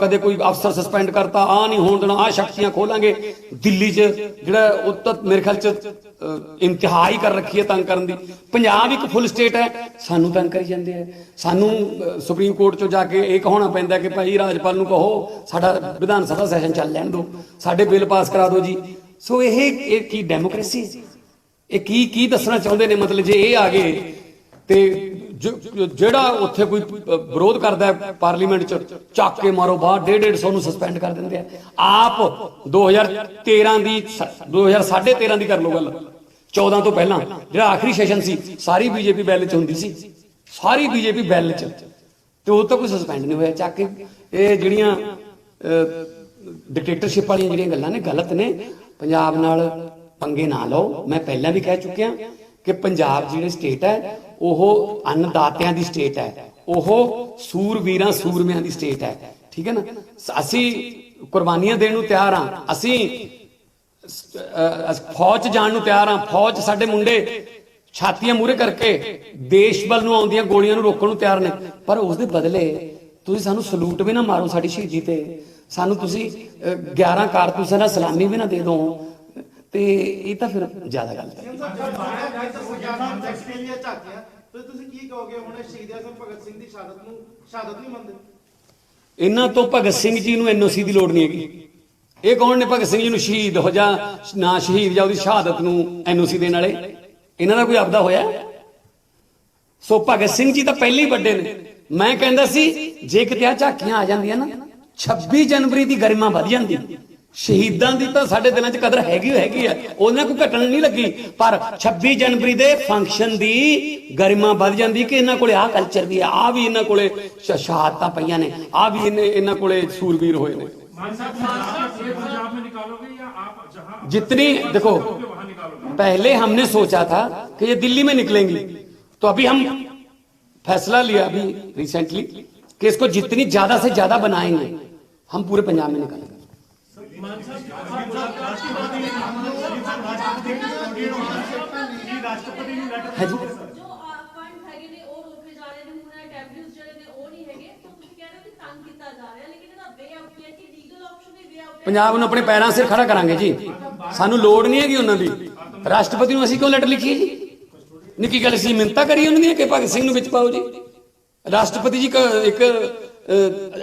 ਕਦੇ ਕੋਈ ਅਫਸਰ ਸਸਪੈਂਡ ਕਰਤਾ ਆ ਨਹੀਂ ਹੋਣ ਦੇਣਾ ਆ ਸ਼ਕਤੀਆਂ ਖੋਲਾਂਗੇ। ਦਿੱਲੀ 'ਚ ਜਿਹੜਾ ਉਹ ਮੇਰੇ ਖਿਆਲ 'ਚ ਅ, ਹੀ ਕਰ ਰੱਖੀ ਹੈ ਤੰਗ ਕਰਨ ਦੀ। ਪੰਜਾਬ ਇੱਕ ਫੁੱਲ ਸਟੇਟ ਹੈ। ਸਾਨੂੰ ਤੰਗ ਕਰੀ ਜਾਂਦੇ ਆ। ਸਾਨੂੰ ਸੁਪਰੀਮ ਕੋਰਟ 'ਚੋਂ ਜਾ ਕੇ ਇਹ ਕਹਾਉਣਾ ਪੈਂਦਾ ਕਿ ਭਾਈ ਰਾਜਪਾਲ ਨੂੰ ਕਹੋ ਸਾਡਾ ਵਿਧਾਨ ਸਭਾ ਸੈਸ਼ਨ ਚੱਲ ਲੈਣ ਦਿਓ। ਸਾਡੇ ਬਿੱਲ ਪਾਸ ਕਰਾ ਦਿਓ ਜੀ। ਸੋ ਇਹ ਇਹ ਕੀ ਡੈਮੋਕ੍ਰੇਸੀ ਇਹ ਕੀ ਕੀ ਦੱਸਣਾ ਚਾਹੁੰਦੇ ਨੇ ਮਤਲਬ ਜੇ ਇਹ ਆ ਗਏ ਤੇ ਜਿਹੜਾ ਉੱਥੇ ਕੋਈ ਵਿਰੋਧ ਕਰਦਾ ਹੈ ਪਾਰਲੀਮੈਂਟ ਚ, ਚੱਕ ਕੇ ਮਾਰੋ ਬਾਹਰ 1.5 ਸੌ ਨੂੰ ਸਸਪੈਂਡ ਕਰ ਦਿੰਦੇ ਆ। ਆਪ 2013 ਦੀ ਸ- 2013 ਦੀ ਕਰ ਲਓ ਗੱਲ। 14 ਤੋਂ ਪਹਿਲਾਂ, ਜਿਹੜਾ ਆਖਰੀ ਸੈਸ਼ਨ ਸੀ, ਸਾਰੀ ਬੀਜੇਪੀ ਬੈਲ ਚ ਹੁੰਦੀ ਸੀ। ਸਾਰੀ ਬੀਜੇਪੀ ਬੈਲ ਚ। ਤੇ ਉਹ ਤਾਂ ਕੋਈ ਸਸਪੈਂਡ ਨਹੀਂ ਹੋਇਆ ਚੱਕ ਕੇ। ਇਹ ਜਿਹੜੀਆਂ ਡਿਕਟੇਟਰਸ਼ਿਪ ਵਾਲੀਆਂ ਜਿਹੜੀਆਂ ਗੱਲਾਂ ਨੇ, ਗਲਤ ਨੇ, ਪੰਜਾਬ ਨਾਲ ਪੰਗੇ ਨਾ ਲਓ। ਮੈਂ ਪਹਿਲਾਂ ਵੀ ਕਹਿ ਚੁੱਕਿਆ। ਕਿ ਪੰਜਾਬ ਜਿਹੜੀ ਸਟੇਟ ਹੈ ਉਹ ਅੰਨਦਾਤਿਆਂ ਦੀ ਸਟੇਟ ਹੈ ਉਹ ਸੂਰਵੀਰਾਂ ਸੂਰਮਿਆਂ ਦੀ ਸਟੇਟ ਹੈ ਠੀਕ ਹੈ ਨਾ? ਅਸੀਂ ਕੁਰਬਾਨੀਆਂ ਦੇਣ ਨੂੰ ਤਿਆਰ ਹਾਂ ਅਸੀਂ ਫੌਜ ਜਾਣ ਨੂੰ ਤਿਆਰ ਹਾਂ ਫੌਜ ਸਾਡੇ ਮੁੰਡੇ ਛਾਤੀਆਂ ਮੂਰੇ ਕਰਕੇ ਦੇਸ਼ ਵੱਲ ਨੂੰ ਆਉਂਦੀਆਂ ਗੋਲੀਆਂ ਨੂੰ ਰੋਕਣ ਨੂੰ ਤਿਆਰ ਨੇ ਪਰ ਉਸ ਦੇ ਬਦਲੇ ਤੁਸੀਂ ਸਾਨੂੰ ਸਲੂਟ ਵੀ ਨਾ ਮਾਰੋ ਸਾਡੀ ਸ਼ਹੀਦੀ ਤੇ ਸਾਨੂੰ ਤੁਸੀਂ ਅਹ, 11 ਕਾਰਤੂਸਾਂ ਨਾਲ ਸਲਾਮੀ ਵੀ ਨਾ ਦੇ ਦਿਓ ਤੇ ਇਹ ਤਾਂ ਫਿਰ ਜ਼ਿਆਦਾ ਗੱਲ ਹੈ। ਆਸਟ੍ਰੇਲੀਆ ਝਾਕਿਆ। ਤੇ ਤੁਸੀਂ ਕੀ ਕਹੋਗੇ ਹੁਣ ਸ਼ਹੀਦ ਆਜ਼ਮ ਭਗਤ ਸਿੰਘ ਦੀ ਸ਼ਹਾਦਤ ਨੂੰ ਸ਼ਹਾਦਤ ਨਹੀਂ ਮੰਨਦੇ? ਇਹਨਾਂ ਤੋਂ ਭਗਤ ਸਿੰਘ ਜੀ ਨੂੰ ਐਨਓਸੀ ਦੀ ਲੋੜ ਨਹੀਂ ਹੈਗੀ। ਇਹ ਕੌਣ ਨੇ? ਭਗਤ ਸਿੰਘ ਜੀ ਨੂੰ ਸ਼ਹੀਦ ਹੋ ਜਾ ਨਾ ਸ਼ਹੀਦ ਜਾਂ ਉਹਦੀ ਸ਼ਹਾਦਤ ਨੂੰ ਐਨਓਸੀ ਦੇਣ ਵਾਲੇ। ਇਹਨਾਂ ਦਾ ਕੋਈ ਆਪਦਾ ਹੋਇਆ ਸੋ ਭਗਤ ਸਿੰਘ ਜੀ ਤਾਂ ਪਹਿਲੇ ਹੀ ਵੱਡੇ ਨੇ। ਮੈਂ ਕਹਿੰਦਾ ਸੀ ਜੇ ਕਿਤੇ ਆ ਝਾਕੀਆਂ ਆ ਜਾਂਦੀਆਂ ਨਾ 26 ਜਨਵਰੀ ਦੀ ਗਰਿਮਾ ਵੱਧ ਜਾਂਦੀ। ਸ਼ਹੀਦਾਂ ਦੀ ਤਾਂ ਸਾਡੇ ਦਿਲਾਂ 'ਚ ਕਦਰ ਹੈਗੀ ਓ ਹੈਗੀ ਆ ਉਹਨਾਂ ਕੋਈ ਘਟਣ ਨਹੀਂ ਲੱਗੀ ਪਰ 26 ਜਨਵਰੀ ਦੇ ਫੰਕਸ਼ਨ ਦੀ ਗਰਿਮਾ ਵੱਧ ਜਾਂਦੀ ਕਿ ਇਹਨਾਂ ਕੋਲੇ ਆਹ ਕਲਚਰ ਵੀ ਆ ਆ ਵੀ ਇਹਨਾਂ ਕੋਲੇ ਸ਼- ਸ਼ਹਾਦਤਾਂ ਪਈਆਂ ਨੇ ਆ ਵੀ ਇਹਨੇ ਇਹਨਾਂ ਕੋਲੇ ਸੂਰਬੀਰ ਹੋਏ ਨੇ मान साहब पंजाब से पंजाब में निकालोगे या आप जहां जितनी देखो वहां निकालोगे पहले हमने सोचा था कि ये दिल्ली में निकलेंगी तो अभी हम फैसला लिया अभी रिसेंटली कि इसको जितनी ज्यादा से ज्यादा बनाएंगे हम पूरे पंजाब में निकालेंगे है जी ਜੋ ਫੰਡ ਹੈਗੇ ਨੇ ਉਹ ਰੋਕੇ ਜਾ ਰਹੇ ਨੇ ਹੁਣ ਇਹ ਟੈਬਲੇਟਸ ਜਿਹੜੇ ਨੇ ਉਹ ਨਹੀਂ ਹੈਗੇ। ਤਾਂ ਤੁਸੀਂ ਕਹਿ ਰਹੇ ਹੋ ਕਿ ਤੰਗ ਕੀਤਾ ਜਾ ਰਿਹਾ ਲੇਕਿਨ ਇਹਦਾ ਵੇ ਆਊਟ ਹੈ ਕਿ ਲੀਗਲ ਆਪਸ਼ਨ ਹੀ ਵੇ ਆਊਟ ਪੰਜਾਬ ਨੂੰ ਆਪਣੇ ਪੈਰਾਂ ਸਿਰ ਖੜਾ ਕਰਾਂਗੇ ਜੀ। ਸਾਨੂੰ ਲੋੜ ਨਹੀਂ ਹੈਗੀ ਉਹਨਾਂ ਦੀ। ਰਾਸ਼ਟਰਪਤੀ ਨੂੰ ਅਸੀਂ ਕਿਉਂ ਲੈਟਰ ਲਿਖੀਏ ਜੀ? ਨਿੱਕੀ ਗੱਲ ਸੀ ਮਿੰਤਾ ਕਰੀ ਉਹਨਾਂ ਦੀ ਕਿ ਭਗਤ ਸਿੰਘ ਨੂੰ ਵਿੱਚ ਪਾਓ ਜੀ। ਰਾਸ਼ਟਰਪਤੀ ਜੀ ਕ- ਇੱਕ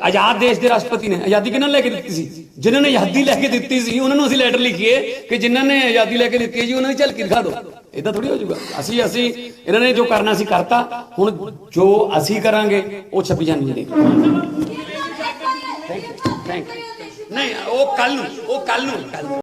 ਆਜ਼ਾਦ ਦੇਸ਼ ਦੇ ਰਾਸ਼ਟਰਪਤੀ ਨੇ। ਆਜ਼ਾਦੀ ਕਿਹਨਾਂ ਨੂੰ ਲੈ ਕੇ ਦਿੱਤੀ ਸੀ? ਜਿਨ੍ਹਾਂ ਨੇ ਆਜ਼ਾਦੀ ਲੈ ਕੇ ਦਿੱਤੀ ਸੀ ਉਹਨਾਂ ਨੂੰ ਅਸੀਂ ਲੈਟਰ ਲਿਖੀਏ ਕਿ ਜਿਨ੍ਹਾਂ ਨੇ ਆਜ਼ਾਦੀ ਲੈ ਕੇ ਦਿੱਤੀ ਹੈ ਜੀ ਉਹਨਾਂ ਦੀ ਝਲਕੀ ਦਿਖਾ ਦਿਓ। ਇਦਾਂ ਥੋੜੀ ਹੋ ਜਾਊਗਾ। ਅਸੀਂ ਅਸੀਂ ਇਹਨਾਂ ਨੇ ਜੋ ਕਰਨਾ ਸੀ ਕਰਤਾ। ਹੁਣ ਜੋ ਅਸੀਂ ਕਰਾਂਗੇ ਉਹ 26 ਜਨਵਰੀ ਦੇ ਥੈਂਕ ਯੂ ਨਹੀਂ ਉਹ ਕੱਲ ਨੂੰ ਉਹ ਕੱਲ ਨੂੰ ਕੱਲ ਨੂੰ।